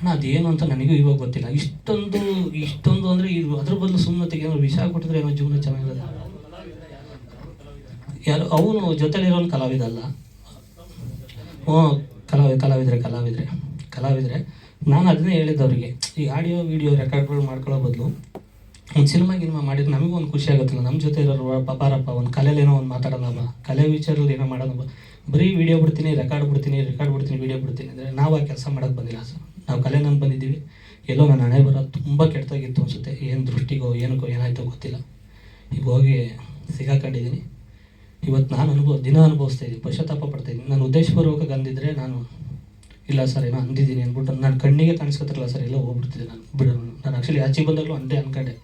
A: ಅಣ್ಣ, ಅದೇನು ಅಂತ ನನಗೂ ಇವಾಗ ಗೊತ್ತಿಲ್ಲ. ಇಷ್ಟೊಂದು ಇಷ್ಟೊಂದು ಅಂದರೆ ಇದು ಅದ್ರ ಬದಲು ಸುಮ್ಮನೆ ಏನೋ ವಿಷ ಕೊಟ್ಟಿದ್ರೆ ಏನೋ ಜೀವನ ಚೆನ್ನಾಗಿರೋದು ಯಾರು ಅವನು ಜೊತೆಲಿರೋನು ಕಲಾವಿದ ಅಲ್ಲ. ಹ್ಞೂ ಕಲಾವಿದ ಕಲಾವಿದ್ರೆ ಕಲಾವಿದ್ರೆ. ಕಲಾವಿದ್ರೆ, ನಾನು ಅದನ್ನೇ ಹೇಳಿದ್ದು ಅವರಿಗೆ. ಈ ಆಡಿಯೋ, ವಿಡಿಯೋ ರೆಕಾರ್ಡ್ಗಳು ಮಾಡ್ಕೊಳ್ಳೋ ಬದಲು ಒಂದು ಸಿನಿಮಾ, ಗಿನಿಮಾ ಮಾಡಿದ್ರೆ ನಮಗೂ ಒಂದು ಖುಷಿ ಆಗುತ್ತಲ್ಲ. ನಮ್ಮ ಜೊತೆ ಇರೋರು ಪಪಾರಪ್ಪ, ಒಂದು ಕಲೆಯಲ್ಲಿ ಏನೋ ಒಂದು ಮಾತಾಡೋಣ ಕಲೆ ವಿಚಾರದಲ್ಲಿ ಏನೋ ಮಾಡೋಣ ಬರೀ ವಿಡಿಯೋ ಬಿಡ್ತೀನಿ, ರೆಕಾರ್ಡ್ ಬಿಡ್ತೀನಿ ರೆಕಾರ್ಡ್ ಬಿಡ್ತೀನಿ, ವಿಡಿಯೋ ಬಿಡ್ತೀನಿ. ಅಂದರೆ ನಾವು ಆ ಕೆಲಸ ಮಾಡೋಕ್ಕೆ ಬಂದಿಲ್ಲ ಸರ್ ನಾವು ಕಲೆ ನಾನು ಬಂದಿದ್ದೀವಿ. ಎಲ್ಲೋ ನನ್ನ ಹಣೆ ಬರ ತುಂಬ ಕೆಟ್ಟದಾಗಿತ್ತು ಅನಿಸುತ್ತೆ. ಏನು ದೃಷ್ಟಿಗೋ, ಏನಕ್ಕೋ, ಏನಾಯ್ತೋ ಗೊತ್ತಿಲ್ಲ. ಈಗ ಹೋಗಿ ಸಿಗಾಕೊಂಡಿದ್ದೀನಿ. ಇವತ್ತು ನಾನು ಅನುಭವ, ದಿನ ಅನುಭವಿಸ್ತಾ ಇದ್ದೀನಿ, ಪಶ್ಚಾತ್ತಾಪ ಪಡ್ತಾ ಇದ್ದೀನಿ. ನಾನು ಉದ್ದೇಶಪೂರ್ವಕ ಅಂದಿದ್ರೆ ನಾನು, ಇಲ್ಲ ಸರ್, ಏನೋ ಅಂದಿದ್ದೀನಿ ಅಂದ್ಬಿಟ್ಟು ನಾನು ಕಣ್ಣಿಗೆ ಕಾಣಿಸ್ಕೊತಿರಲ್ಲ ಸರ್, ಎಲ್ಲ ಹೋಗ್ಬಿಡ್ತಿದ್ದೆ ನಾನು. ಬಿಡು, ನಾನು ಆ್ಯಕ್ಚುಲಿ ಆಚೆ ಬಂದಾಗಲೂ ಅಂದೇ ಅನ್ಕಂಡೆ.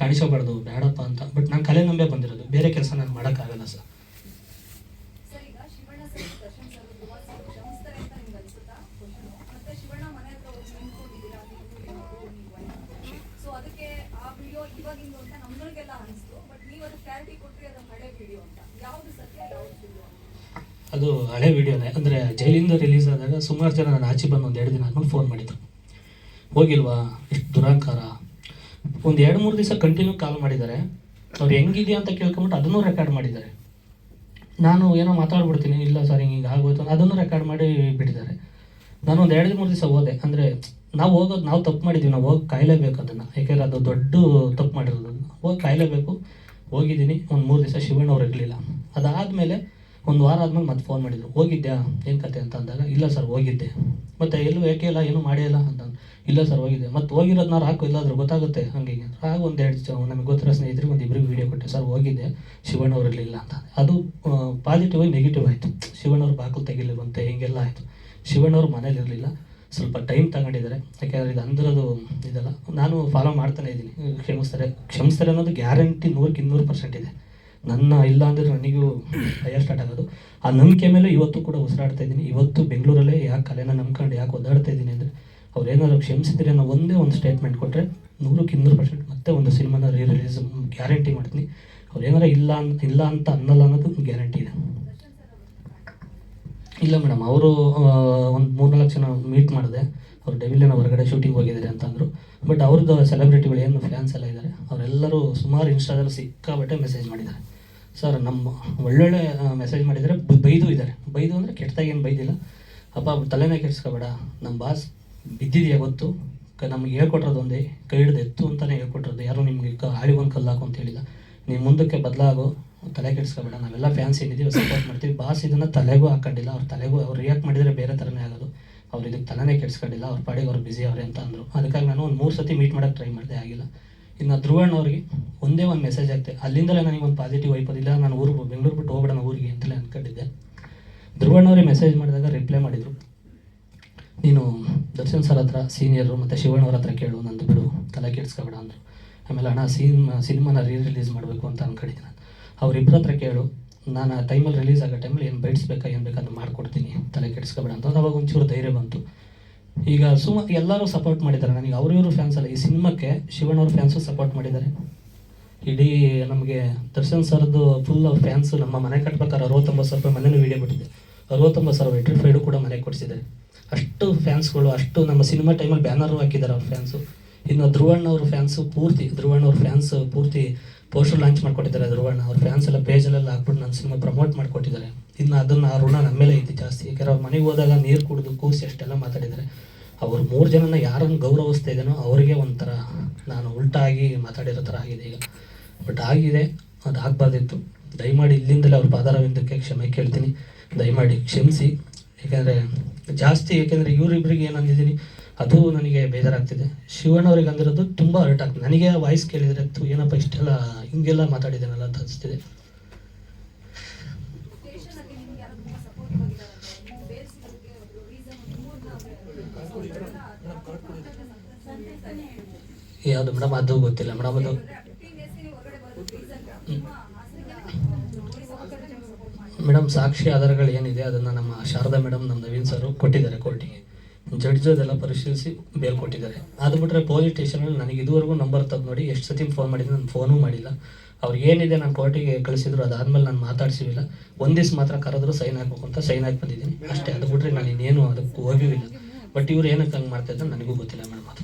A: ಕಾಣಿಸೋಬಾರ್ದು ಬೇಡಪ್ಪ ಅಂತ. ಬಟ್ ನಾನು ಕಲೆ ನಂಬೆ ಬಂದಿರೋದು. ಬೇರೆ ಕೆಲಸ ನಾನು ಮಾಡೋಕ್ಕಾಗಲ್ಲ ಸರ್
D: ಈಗ Shivanna sir Darshan sir Dhruva sir ಕ್ಷಮಿಸ್ತಾರೆ ಅಂತ ನಿಮ್ಗೆ ಅನ್ಸುತ್ತಾ ಕ್ವಶನು ಮತ್ತೆ ಶಿವಣ್ಣ ಮನೆ ಹತ್ರ ಹೋಗಿ ನಿಂತ್ಕೊಂಡಿದ್ದೀರಾ ಸೊ ಅದಕ್ಕೆ ಆ ವಿಡಿಯೋ ಇವಾಗಿಂದು ಅಂತ ನಮ್ಮಗಳಿಗೆಲ್ಲ ಅನಿಸ್ತು ಬಟ್ ನೀವು ಅದು ಕ್ಲಾರಿಟಿ ಕೊಟ್ಟರೆ ಅದು ಹಳೆ ವಿಡಿಯೋ ಅಂತ ಯಾವುದು ಸತ್ಯ ಯಾವುದು ಸುಳ್ಳು ಅಂತ
A: ಅದು ಹಳೆ ವಿಡಿಯೋನೇ. ಅಂದರೆ ಜೈಲಿಂದ ರಿಲೀಸ್ ಆದಾಗ ಸುಮಾರು ಜನ ನಾನು ಆಚೆ ಬಂದು ಒಂದು ಎರಡು ದಿನ ಆದ್ಮೇಲೆ ಫೋನ್ ಮಾಡಿದ್ರು. ಹೋಗಿಲ್ವಾ? ಎಷ್ಟು ದುರಾಂಕಾರ. ಒಂದು ಎರಡು ಮೂರು ದಿವಸ ಕಂಟಿನ್ಯೂ ಕಾಲ್ ಮಾಡಿದ್ದಾರೆ. ಅವ್ರು ಹೆಂಗಿದೆಯಾ ಅಂತ ಕೇಳ್ಕೊಂಬಿಟ್ಟು ಅದನ್ನು ರೆಕಾರ್ಡ್ ಮಾಡಿದ್ದಾರೆ. ನಾನು ಏನೋ ಮಾತಾಡ್ಬಿಡ್ತೀನಿ, ಇಲ್ಲ ಸರ್ ಹಿಂಗೆ ಆಗೋಯ್ತು ಅದನ್ನು ರೆಕಾರ್ಡ್ ಮಾಡಿ ಬಿಟ್ಟಿದ್ದಾರೆ. ನಾನು ಒಂದು ಎರಡು ಮೂರು ದಿವಸ ಹೋದೆ. ಅಂದರೆ ನಾವು ಹೋಗೋದು, ನಾವು ತಪ್ಪು ಮಾಡಿದ್ದೀವಿ ನಾವು ಹೋಗಿ ಕಾಯಲೇಬೇಕು ಅದನ್ನು. ಯಾಕೆಂದರೆ ಅದು ದೊಡ್ಡ ತಪ್ಪು ಮಾಡಿರೋದು ಹೋಗಿ ಕಾಯಲೇಬೇಕು. ಹೋಗಿದ್ದೀನಿ, ಒಂದು ಮೂರು ದಿವಸ ಶಿವಣ್ಣ ಅವ್ರು ಇರಲಿಲ್ಲ. ಅದಾದಮೇಲೆ ಒಂದು ವಾರ ಆದಮೇಲೆ ಮತ್ತೆ ಫೋನ್ ಮಾಡಿದ್ರು. ಹೋಗಿದ್ದ್ಯಾ ಏನು ಕತೆ ಅಂತ ಅಂದಾಗ, ಇಲ್ಲ ಸರ್ ಹೋಗಿದ್ದೆ. ಮತ್ತೆ ಎಲ್ಲೂ ಯಾಕೆ ಇಲ್ಲ, ಏನೂ ಮಾಡೇ ಇಲ್ಲ ಅಂತ ಇಲ್ಲ ಸರ್ ಹೋಗಿದ್ದೆ. ಮತ್ತೆ ಹೋಗಿರೋದು ನಾವು ಹಾಕು ಇಲ್ಲಾದ್ರೂ ಗೊತ್ತಾಗುತ್ತೆ ಹಂಗೆ ಹಿಂಗೆ ಒಂದು ಎರಡು ಜನ ನಮಗೆ ಗೊತ್ತಿರೋ ಸ್ನೇಹಿತರಿಗೆ ಒಂದು ಇಬ್ಬರಿಗೆ ವೀಡಿಯೋ ಕೊಟ್ಟೆ. ಸರ್ ಹೋಗಿದ್ದೆ. ಶಿವಣ್ಣ ಅವ್ರು ಇರಲಿಲ್ಲ ಅಂತ. ಅದು ಪಾಸಿಟಿವ್ ಆಗಿ ನೆಗೆಟಿವ್ ಆಯಿತು. ಶಿವಣ್ಣವ್ರು ಬಾಕಲು ತೆಗಿಲಿರುವಂತೆ ಹಿಂಗೆಲ್ಲ ಆಯಿತು. ಶಿವಣ್ಣವ್ರು ಮನೇಲಿ ಇರಲಿಲ್ಲ. ಸ್ವಲ್ಪ ಟೈಮ್ ತಗೊಂಡಿದ್ದಾರೆ ಯಾಕೆಂದರೆ ಇದು ಅಂದ್ರದು ಇದಲ್ಲ. ನಾನು ಫಾಲೋ ಮಾಡ್ತಾನೆ ಇದ್ದೀನಿ. ಕ್ಷಮಿಸ್ತಾರೆ. ಕ್ಷಮಿಸ್ತಾರೆ ಅನ್ನೋದು ಗ್ಯಾರಂಟಿ ನೂರಕ್ಕೆ ಇನ್ನೂರು ಪರ್ಸೆಂಟ್ ಇದೆ. ನನ್ನ ಇಲ್ಲ ಅಂದರೆ ನನಗೂ ಭಯ ಸ್ಟಾರ್ಟ್ ಆಗೋದು. ಆ ನಂಬಿಕೆ ಮೇಲೆ ಇವತ್ತು ಕೂಡ ಉಸಿರಾಡ್ತಾ ಇದ್ದೀನಿ. ಇವತ್ತು ಬೆಂಗಳೂರಲ್ಲೇ ಯಾಕೆ ಕಲೆನ ನಂಬ್ಕೊಂಡು ಯಾಕೆ ಒದ್ದಾಡ್ತಾ ಇದ್ದೀನಿ ಅಂದರೆ, ಅವ್ರು ಏನಾದ್ರು ಕ್ಷಮಿಸಿದ್ರೆ ಅನ್ನೋ ಒಂದೇ ಒಂದು ಸ್ಟೇಟ್ಮೆಂಟ್ ಕೊಟ್ಟರೆ ನೂರಕ್ಕೆ ಇನ್ನೂರು ಪರ್ಸೆಂಟ್ ಮತ್ತೆ ಒಂದು ಸಿನಿಮಾನ ರೀ ರಿಲೀಸ್ ಗ್ಯಾರಂಟಿ ಮಾಡ್ತೀನಿ. ಅವ್ರು ಏನಾರ ಇಲ್ಲ ಅಂತ ಇಲ್ಲ ಅಂತ ಅನ್ನಲ್ಲ ಅನ್ನೋದು ಗ್ಯಾರಂಟಿ ಇದೆ. ಇಲ್ಲ ಮೇಡಮ್ ಅವರು ಒಂದು ಮೂರ್ನಾಲ್ಕು ಜನ ಮೀಟ್ ಮಾಡಿದೆ. ಅವ್ರು ಡೆವಿಲಿನ ಹೊರಗಡೆ ಶೂಟಿಂಗ್ ಹೋಗಿದ್ದಾರೆ ಅಂತಂದರು ಬಟ್ ಅವ್ರದ್ದು ಸೆಲೆಬ್ರಿಟಿಗಳು ಏನು ಫ್ಯಾನ್ಸ್ ಎಲ್ಲ ಇದ್ದಾರೆ ಅವರೆಲ್ಲರೂ ಸುಮಾರು ಇನ್ಸ್ಟಾದಲ್ಲಿ ಸಿಕ್ಕಾಬಟ್ಟೆ ಮೆಸೇಜ್ ಮಾಡಿದ್ದಾರೆ. ಸರ್, ನಮ್ಮ ಒಳ್ಳೊಳ್ಳೆ ಮೆಸೇಜ್ ಮಾಡಿದರೆ ಬೈದು ಇದ್ದಾರೆ. ಬೈದು ಅಂದರೆ ಕೆಟ್ಟದಾಗೇನು ಬೈದಿಲ್ಲ. ಅಪ್ಪ ತಲೆನೇ ಕೆಡಿಸ್ಕೋಬೇಡ. ನಮ್ಮ ಬಾಸ್ ಬಿದ್ದಿದೆಯಾ ಗೊತ್ತು? ಕ, ನಮಗೆ ಹೇಳ್ಕೊಟ್ರದ್ದು ಒಂದೇ ಕೈ ಹಿಡ್ದು ಎತ್ತು ಅಂತಲೇ ಹೇಳ್ಕೊಟ್ರದ್ದು ಯಾರೂ ನಿಮಗೆ ಕ ಒಂದು ಕಲ್ಲು ಹಾಕು ಅಂತ ಹೇಳಿಲ್ಲ. ನೀವು ಮುಂದಕ್ಕೆ ಬದಲಾಗೋ, ತಲೆ ಕೆಡಿಸ್ಕೋಬೇಡ. ನಾವೆಲ್ಲ ಫ್ಯಾನ್ಸ್ ಏನಿದ್ದೀವಿ ಸಪೋರ್ಟ್ ಮಾಡ್ತೀವಿ. ಬಾಸ್ ಇದನ್ನು ತಲೆಗೂ ಹಾಕೊಂಡಿಲ್ಲ. ಅವ್ರ ತಲೆಗೂ, ಅವ್ರು ರಿಯಾಕ್ಟ್ ಮಾಡಿದರೆ ಬೇರೆ ಥರನೇ ಆಗೋದು. ಅವ್ರು ಇದಕ್ಕೆ ತಲೆನೇ ಕೆಡಿಸ್ಕೊಂಡಿಲ್ಲ. ಅವ್ರ ಪಾಡಿಗೆ ಅವ್ರು ಬ್ಯುಸಿ ಅವ್ರೆ ಅಂತ ಅಂದರು. ಅದಕ್ಕಾಗಿ ನಾನು ಒಂದು ಮೂರು ಸತಿ ಮೀಟ್ ಮಾಡೋಕ್ಕೆ ಟ್ರೈ ಮಾಡಿದೆ, ಆಗಿಲ್ಲ. ಇನ್ನು ಧ್ರುವಣ್ಣ ಅವ್ರಿಗೆ ಒಂದೇ ಒಂದು ಮೆಸೇಜ್ ಆಗ್ತದೆ. ಅಲ್ಲಿಂದಲೇ ನನಗೆ ಒಂದು ಪಾಸಿಟಿವ್ ವೈಪದಿಲ್ಲ ನಾನು ಊರು ಬೆಂಗಳೂರು ಬಿಟ್ಟು ಹೋಗ್ಬೇಡ ಊರಿಗೆ ಅಂತಲೇ ಅಂದ್ಕೊಂಡಿದ್ದೆ. ಧ್ರುವಣ್ಣವ್ರಿಗೆ ಮೆಸೇಜ್ ಮಾಡಿದಾಗ ರಿಪ್ಲೈ ಮಾಡಿದರು. ನೀನು ದರ್ಶನ್ ಸರ್ ಹತ್ರ ಸೀನಿಯರು ಮತ್ತು ಶಿವಣ್ಣವ್ರ ಹತ್ರ ಕೇಳು, ನಂದು ಬಿಡು, ತಲೆ ಕೆಡಿಸ್ಕೊಬೇಡ ಅಂದರು. ಆಮೇಲೆ ಅಣ್ಣ, ಸಿನಿಮಾ ಸಿನಿಮಾನ ರೀ ರಿಲೀಸ್ ಮಾಡಬೇಕು ಅಂತ ಅಂದ್ಕೊಂಡಿದ್ದೆ ನಾನು. ಅವ್ರಿಬ್ಬರ ಹತ್ರ ಕೇಳು, ನಾನು ಆ ಟೈಮಲ್ಲಿ ರಿಲೀಸ್ ಆಗೋ ಟೈಮಲ್ಲಿ ಏನು ಬೈಟ್ಸ್ ಬೇಕಾ, ಏನು ಬೇಕಾ ಅದು ಮಾಡಿಕೊಡ್ತೀನಿ, ತಲೆ ಕೆಡಿಸ್ಕೊಬೇಡ ಅಂತ. ಅವಾಗ ಒಂಚೂರು ಧೈರ್ಯ ಬಂತು. ಈಗ ಸುಮ ಎಲ್ಲರೂ ಸಪೋರ್ಟ್ ಮಾಡಿದ್ದಾರೆ. ನನಗೆ ಅವರು ಇವರು ಫ್ಯಾನ್ಸ್ ಅಲ್ಲ. ಈ ಸಿನಿಮಾಕ್ಕೆ ಶಿವಣ್ಣ ಅವ್ರ ಫ್ಯಾನ್ಸು ಸಪೋರ್ಟ್ ಮಾಡಿದ್ದಾರೆ. ಇಡೀ ನಮಗೆ ದರ್ಶನ್ ಸರ್ದು ಫುಲ್ ಅವ್ರ ಫ್ಯಾನ್ಸು ನಮ್ಮ ಮನೆ ಕಟ್ಬೇಕಾದ್ರೆ ಅರವತ್ತೊಂಬತ್ತು ಸಾವಿರ ರೂಪಾಯಿ ಮನೇನೂ ವೀಡಿಯೋ ಬಿಟ್ಟಿದೆ ಅರವತ್ತೊಂಬತ್ತು ಸಾವಿರ ವೆಟ್ರಿಫೈಡು ಕೂಡ ಮನೆ ಕೊಡಿಸಿದ್ದಾರೆ. ಅಷ್ಟು ಫ್ಯಾನ್ಸ್ಗಳು ಅಷ್ಟು ನಮ್ಮ ಸಿನಿಮಾ ಟೈಮಲ್ಲಿ ಬ್ಯಾನರು ಹಾಕಿದ್ದಾರೆ ಅವ್ರ ಫ್ಯಾನ್ಸು ಇನ್ನು ಧ್ರುವಣ್ಣ ಅವ್ರ ಫ್ಯಾನ್ಸು ಪೂರ್ತಿ, ಧ್ರುವಣ್ಣ ಅವ್ರ ಫ್ಯಾನ್ಸ್ ಪೂರ್ತಿ ಪೋಸ್ಟರ್ ಲಾಂಚ್ ಮಾಡಿಕೊಟ್ಟಿದ್ದಾರೆ ಧ್ರುವಣ್ಣ. ಅವ್ರ ಫ್ಯಾನ್ಸ್ ಎಲ್ಲ ಪೇಜಲ್ಲೆಲ್ಲ ಹಾಕ್ಬಿಟ್ಟು ನನ್ನ ಸಿನಿಮಾ ಪ್ರಮೋಟ್ ಮಾಡಿಕೊಟ್ಟಿದ್ದಾರೆ. ಇನ್ನು ಅದನ್ನು ಆ ಋಣ ನಮ್ಮ ಮೇಲೆ ಐತಿ ಜಾಸ್ತಿ. ಯಾಕಂದ್ರೆ ಅವ್ರ ಮನೆಗೆ ಹೋದಾಗ ನೀರು ಕುಡಿದು ಕೂಸಿ ಅಷ್ಟೆಲ್ಲ ಮಾತಾಡಿದ್ದಾರೆ. ಅವ್ರು ಮೂರು ಜನನ ಯಾರನ್ನು ಗೌರವಿಸ್ತಾ ಇದ್ದೇನೋ ಅವರಿಗೆ ಒಂಥರ ನಾನು ಉಲ್ಟಾಗಿ ಮಾತಾಡಿರೋ ಥರ ಆಗಿದೆ ಈಗ. ಬಟ್ ಆಗಿದೆ, ಅದು ಆಗಬಾರ್ದಿತ್ತು. ದಯಮಾಡಿ ಇಲ್ಲಿಂದಲೇ ಅವ್ರ ಪಾದಾರವಿಂದಕ್ಕೆ ಕ್ಷಮೆ ಕೇಳ್ತೀನಿ. ದಯಮಾಡಿ ಕ್ಷಮಿಸಿ. ಏಕೆಂದರೆ ಜಾಸ್ತಿ ಏಕೆಂದರೆ ಇವರಿಬ್ಬರಿಗೆ ಏನು ಅಂದಿದ್ದೀನಿ, ಅದು ನನಗೆ ಬೇಜಾರಾಗ್ತಿದೆ. ಶಿವಣ್ಣ ಅವ್ರಿಗೆ ಅಂದಿರೋದು ತುಂಬ ಹರ್ಟ್ ಆಗ್ತದೆ. ನನಗೆ ವಾಯ್ಸ್ ಕೇಳಿದರೆ ಏನಪ್ಪ, ಇಷ್ಟೆಲ್ಲ ಹಿಂಗೆಲ್ಲ ಮಾತಾಡಿದ್ದೇನಲ್ಲ ಅಂತ ಅನಿಸ್ತಿದೆ
D: ಸ್ಟೇಷನ್ ಅಲ್ಲಿ ನಿಮ್ಗೆ ಯಾರು ತುಂಬಾ ಸಪೋರ್ಟ್ ಆಗಿದ್ದಾರೆ ನೀವು ಬೇರೆ ಸಿಗೋದಕ್ಕೆ ರೀಸನ್ ಮೂರ್ನ
A: ಯಾವುದು ಮೇಡಮ್, ಅದು ಗೊತ್ತಿಲ್ಲ. ಮೇಡಮ್, ಅದು ಮೇಡಮ್, ಸಾಕ್ಷಿ ಆಧಾರಗಳು ಏನಿದೆ? ಅದನ್ನು ನಮ್ಮ ಶಾರದಾ ಮೇಡಮ್, ನಮ್ಮ ನವೀನ್ ಸರ್ ಕೊಟ್ಟಿದ್ದಾರೆ ಕೋರ್ಟಿಗೆ. ಜಡ್ಜ್ ಅದೆಲ್ಲ ಪರಿಶೀಲಿಸಿ ಬೇಲ್ ಕೊಟ್ಟಿದ್ದಾರೆ. ಅದು ಬಿಟ್ಟರೆ ಪೊಲೀಸ್ ಸ್ಟೇಷನಲ್ಲಿ ನನಗೆ ಇದುವರೆಗೂ ನಂಬರ್ ತೆಗೆದು ನೋಡಿ ಎಷ್ಟು ಸತಿ ಫೋನ್ ಮಾಡಿದ್ರು, ನಾನು ಫೋನೂ ಮಾಡಿಲ್ಲ. ಅವ್ರಿಗೆ ಏನಿದೆ ನಾನು ಕೋರ್ಟಿಗೆ ಕಳಿಸಿದ್ರು, ಅದಾದಮೇಲೆ ನಾನು ಮಾತಾಡ್ಸಿಲ್ಲ ಒಂದು ದಿವ್ಸ ಮಾತ್ರ ಕರೆದ್ರು ಸೈನ್ ಹಾಕ್ಬೇಕು ಅಂತ ಸೈನ್ ಹಾಕಿ ಬಂದಿದ್ದೀನಿ. ಅಷ್ಟೇ, ಅದು ಬಿಟ್ಟರೆ ನಾನು ಇನ್ನೇನು ಅದಕ್ಕೆ ಹೋಗಿವಿಲ್ಲ ಬಟ್ ಇವ್ರು ಏನಕ್ಕೆ ಹಂಗೆ ಮಾಡ್ತಾ ಇದ್ದಾರೆ ನನಗೂ ಗೊತ್ತಿಲ್ಲ ಮೇಡಮ್ ಅದು.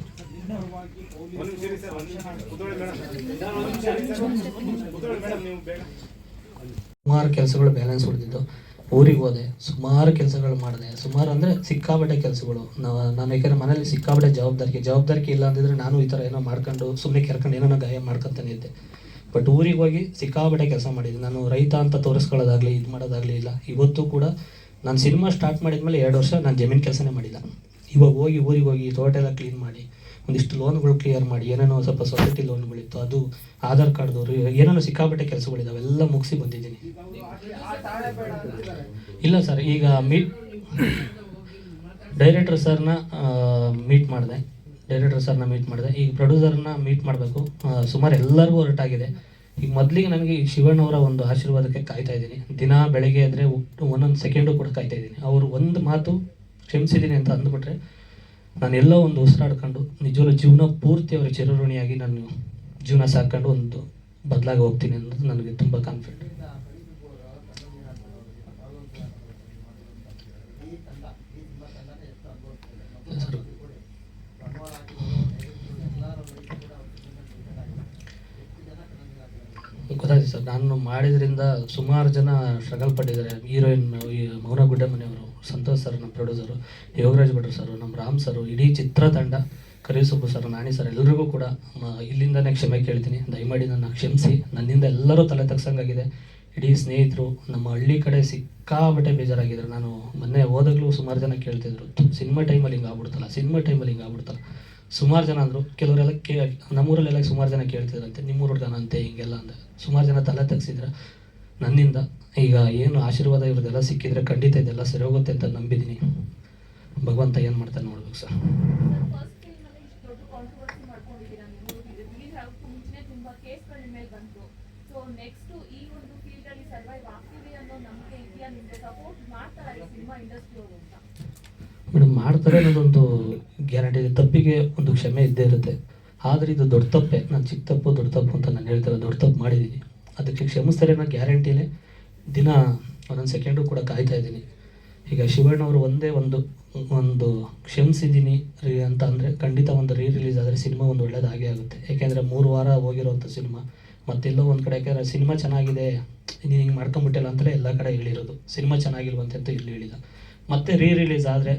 A: ಸುಮಾರು ಕೆಲಸಗಳು ಬ್ಯಾಲೆನ್ಸ್ ಉಳಿದಿದ್ದು. ಊರಿಗೆ ಹೋದೆ. ಸುಮಾರು ಕೆಲಸಗಳು ಮಾಡಿದೆ. ಸುಮಾರು ಅಂದರೆ ಸಿಕ್ಕಾಬಟ್ಟೆ ಕೆಲಸಗಳು. ನಾವು ನಾನು ಯಾಕೆಂದ್ರೆ ಮನೇಲಿ ಸಿಕ್ಕಾಬಟ್ಟೆ ಜವಾಬ್ದಾರಿಗೆ ಜವಾಬ್ದಾರಿಗೆ ಇಲ್ಲ ಅಂದಿದ್ರೆ ನಾನು ಈ ಥರ ಏನೋ ಮಾಡ್ಕೊಂಡು ಸುಮ್ಮನೆ ಕೆರ್ಕೊಂಡು ಏನೋ ಗಾಯ ಮಾಡ್ಕೊತಾನೆ ಇದ್ದೆ. ಬಟ್ ಊರಿಗೆ ಹೋಗಿ ಸಿಕ್ಕಾಬಟ್ಟೆ ಕೆಲಸ ಮಾಡಿದ್ದೆ. ನಾನು ರೈತ ಅಂತ ತೋರಿಸ್ಕೊಳ್ಳೋದಾಗಲಿ, ಇದು ಮಾಡೋದಾಗಲಿ ಇಲ್ಲ. ಇವತ್ತು ಕೂಡ ನಾನು ಸಿನಿಮಾ ಸ್ಟಾರ್ಟ್ ಮಾಡಿದ್ಮೇಲೆ ಎರಡು ವರ್ಷ ನಾನು ಜಮೀನು ಕೆಲಸನೇ ಮಾಡಿಲ್ಲ. ಇವಾಗ ಹೋಗಿ ಊರಿಗೆ ಹೋಗಿ ತೋಟ ಎಲ್ಲ ಕ್ಲೀನ್ ಮಾಡಿ ಒಂದಿಷ್ಟು ಲೋನ್ಗಳು ಕ್ಲಿಯರ್ ಮಾಡಿ, ಏನೇನೋ ಸ್ವಲ್ಪ ಸೊಸೈಟಿ ಲೋನ್ಗಳಿತ್ತು ಅದು ಆಧಾರ್ ಕಾರ್ಡ್ದವರು ಏನೇನೋ ಸಿಕ್ಕಾಪಟ್ಟೆ ಕೆಲಸಗಳಿದ್ದಾವೆ ಎಲ್ಲ ಮುಗಿಸಿ ಬಂದಿದ್ದೀನಿ. ಇಲ್ಲ ಸರ್ ಈಗ ಮೀಟ್ ಡೈರೆಕ್ಟರ್ ಸರ್ನ ಮೀಟ್ ಮಾಡಿದೆ. ಡೈರೆಕ್ಟರ್ ಸರ್ನ ಮೀಟ್ ಮಾಡಿದೆ. ಈಗ ಪ್ರೊಡ್ಯೂಸರ್ನ ಮೀಟ್ ಮಾಡಬೇಕು. ಸುಮಾರು ಎಲ್ಲರಿಗೂ ಹೊರಟಾಗಿದೆ. ಈಗ ಮೊದಲಿಗೆ ನನಗೆ ಶಿವಣ್ಣವರ ಒಂದು ಆಶೀರ್ವಾದಕ್ಕೆ ಕಾಯ್ತಾ ಇದ್ದೀನಿ. ದಿನ ಬೆಳಗ್ಗೆ ಎದ್ರೆ ಒಂದೊಂದು ಸೆಕೆಂಡು ಕೂಡ ಕಾಯ್ತಾ ಇದ್ದೀನಿ. ಅವರು ಒಂದು ಮಾತು ಕ್ಷಮಿಸಿದ್ದೀನಿ ಅಂತ ಅಂದ್ಬಿಟ್ರೆ ನಾನು ಎಲ್ಲೋ ಒಂದು ಉಸಿರಾಡ್ಕೊಂಡು ನಿಜವಲ್ಲೂ ಜೀವನ ಪೂರ್ತಿ ಅವರ ಚಿರಋಣಿಯಾಗಿ ನಾನು ಜೀವನ ಸಾಕೊಂಡು ಒಂದು ಬದಲಾಗಿ ಹೋಗ್ತೀನಿ ಅನ್ನೋದು ನನಗೆ ತುಂಬ ಕಾನ್ಫಿಡೆಂಟ್ ಗೊತ್ತಾಯ್ತು ಸರ್, ನಾನು ಮಾಡಿದ್ರಿಂದ ಸುಮಾರು ಜನ ಸ್ಟ್ರಗಲ್ ಪಟ್ಟಿದ್ದಾರೆ. ಹೀರೋಯಿನ್ ಈ ಗುಡ್ಡ ಗುಡ್ಡಮನೆಯವರು ಸಂತೋಷ್ ಸರ್, ನಮ್ಮ ಪ್ರೊಡ್ಯೂಸರು ಯೋಗರಾಜ್ ಭಟ್ರು ಸರ್, ನಮ್ಮ ರಾಮ್ ಸರ್, ಇಡೀ ಚಿತ್ರತಂಡ ಕರಿಸುಬ್ಬು ಸರ್, ನಾಣಿ ಸರ್ ಎಲ್ಲರಿಗೂ ಕೂಡ ಇಲ್ಲಿಂದನೇ ಕ್ಷಮೆ ಕೇಳ್ತೀನಿ. ದಯಮಾಡಿ ನನ್ನ ಕ್ಷಮಿಸಿ. ನನ್ನಿಂದ ಎಲ್ಲರೂ ತಲೆ ತಗ್ಸಂಗಾಗಿದೆ. ಇಡೀ ಸ್ನೇಹಿತರು, ನಮ್ಮ ಹಳ್ಳಿ ಕಡೆ ಸಿಕ್ಕಾಬಟ್ಟೆ ಬೇಜಾರಾಗಿದ್ರು. ನಾನು ಮೊನ್ನೆ ಹೋದಾಗಲೂ ಸುಮಾರು ಜನ ಕೇಳ್ತಿದ್ರು. ಸಿನಿಮಾ ಟೈಮಲ್ಲಿ ಹಿಂಗೆ ಆಗ್ಬಿಡ್ತಲ್ಲ, ಸಿನಿಮಾ ಟೈಮಲ್ಲಿ ಹಿಂಗೆ ಆಗ್ಬಿಡ್ತಲ್ಲ. ಸುಮಾರು ಜನ ಅಂದರು, ಕೆಲವರೆಲ್ಲ ಕೇ, ನಮ್ಮೂರಲ್ಲೆಲ್ಲ ಸುಮಾರು ಜನ ಕೇಳ್ತಿದ್ರಂತೆ ನಿಮ್ಮೂರ ಹುಡ್ಗನ ಅಂತೆ, ಹಿಂಗೆಲ್ಲ ಅಂದೆ. ಸುಮಾರು ಜನ ತಲೆ ತೆಗ್ಸಿದ್ರೆ. ನನ್ನಿಂದ ಈಗ ಏನು ಆಶೀರ್ವಾದ ಇವ್ರದ್ದೆಲ್ಲ ಸಿಕ್ಕಿದ್ರೆ ಖಂಡಿತ ಇದೆಲ್ಲ ಸರಿ ಹೋಗುತ್ತೆ ಅಂತ ನಂಬಿದ್ದೀನಿ. ಭಗವಂತ ಏನು ಮಾಡ್ತಾನೆ ನೋಡ್ಬೇಕು ಸರ್? ಮೇಡಮ್ ಮಾಡ್ತಾರೆ ಅನ್ನೋದೊಂದು ಗ್ಯಾರಂಟಿ ಇದೆ. ತಪ್ಪಿಗೆ ಒಂದು ಕ್ಷಮೆ ಇದ್ದೇ ಇರುತ್ತೆ. ಆದರೆ ಇದು ದೊಡ್ಡ ತಪ್ಪೆ. ನಾನು ಚಿಕ್ಕ ತಪ್ಪು, ದೊಡ್ಡ ತಪ್ಪು ಅಂತ ನಾನು ಹೇಳ್ತಾರೆ ದೊಡ್ಡ ತಪ್ಪು ಮಾಡಿದ್ದೀನಿ ಅದಕ್ಕೆ ಕ್ಷಮಿಸ್ತಾರೆ ಅನ್ನೋ ಗ್ಯಾರಂಟಿಲೇ ದಿನ ಒಂದೊಂದು ಸೆಕೆಂಡು ಕೂಡ ಕಾಯ್ತಾ ಇದ್ದೀನಿ. ಈಗ ಶಿವಣ್ಣವರು ಒಂದೇ ಒಂದು ಒಂದು ಕ್ಷಮಿಸಿದ್ದೀನಿ ರೀ ಅಂತ ಅಂದರೆ ಖಂಡಿತ ಒಂದು ರೀ ರಿಲೀಸ್ ಆದರೆ ಸಿನಿಮಾ ಒಂದು ಒಳ್ಳೇದು ಆಗುತ್ತೆ. ಏಕೆಂದರೆ ಮೂರು ವಾರ ಹೋಗಿರೋಂಥ ಸಿನಿಮಾ. ಮತ್ತೆಲ್ಲೋ ಒಂದು ಕಡೆ, ಯಾಕೆಂದರೆ ಸಿನಿಮಾ ಚೆನ್ನಾಗಿದೆ ನೀನು ಹಿಂಗೆ ಮಾಡ್ಕೊಂಬಿಟ್ಟಿಲ್ಲ ಅಂತಲೇ ಎಲ್ಲ ಕಡೆ ಹೇಳಿರೋದು. ಸಿನಿಮಾ ಅಂತ ಇಲ್ಲಿ ಹೇಳಿಲ್ಲ ಮತ್ತೆ ರೀ ರಿಲೀಸ್ ಆದರೆ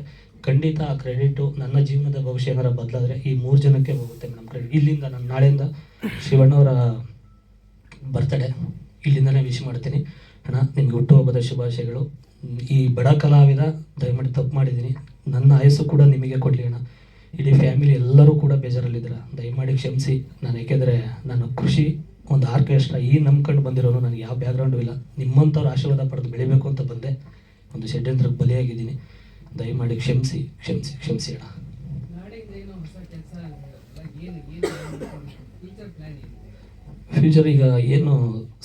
A: ಖಂಡಿತ ಆ ಕ್ರೆಡಿಟು ನನ್ನ ಜೀವನದ ಭವಿಷ್ಯ ಏನಾರ ಬದಲಾದರೆ ಈ ಮೂರು ಜನಕ್ಕೆ ಹೋಗುತ್ತೆ ಮೇಡಮ್ ಕ್ರೆಡಿಟ್ ಇಲ್ಲಿಂದ ನಾನು ನಾಳೆಯಿಂದ ಶಿವಣ್ಣವರ ಬರ್ತಡೇ ಇಲ್ಲಿಂದನೇ ವಿಶ್ ಮಾಡ್ತೀನಿ. ಅಣ್ಣ, ನಿಮ್ಗೆ ಹುಟ್ಟುಹಬ್ಬದ ಶುಭಾಶಯಗಳು. ಈ ಬಡ ಕಲಾವಿದ, ದಯಮಾಡಿ ತಪ್ಪು ಮಾಡಿದ್ದೀನಿ. ನನ್ನ ಆಯಸ್ಸು ಕೂಡ ನಿಮಗೆ ಕೊಡಲಿ ಅಣ್ಣ. ಇಡೀ ಫ್ಯಾಮಿಲಿ ಎಲ್ಲರೂ ಕೂಡ ಬೇಜಾರಲ್ಲಿದ್ದೀರ. ದಯಮಾಡಿ ಕ್ಷಮಿಸಿ. ನಾನು ಏಕೆಂದರೆ ನಾನು ಕೃಷಿ, ಒಂದು ಆರ್ಕೆಸ್ಟ್ರಾ ಈ ನಂಬ್ಕೊಂಡು ಬಂದಿರೋನು ನನಗೆ ಯಾವ ಬ್ಯಾಕ್ಗ್ರೌಂಡು ಇಲ್ಲ. ನಿಮ್ಮಂಥವ್ರು ಆಶೀರ್ವಾದ ಪಡೆದು ಬೆಳಿಬೇಕು ಅಂತ ಬಂದೆ. ಒಂದು ಷಡ್ಯಂತ್ರಕ್ಕೆ ಬಲಿಯಾಗಿದ್ದೀನಿ. ದಯಮಾಡಿ ಕ್ಷಮಿಸಿ ಕ್ಷಮಿಸಿ ಕ್ಷಮಿಸಿ ಅಣ್ಣ
B: ನಾಳೆಯಿಂದ ಏನೋ ಹೊಸ ಕೆಲಸ ಏನು ಏನು ಫ್ಯೂಚರ್ ಪ್ಲಾನ್ ಏನು
A: ಫ್ಯೂಚರ್ ಈಗ ಏನು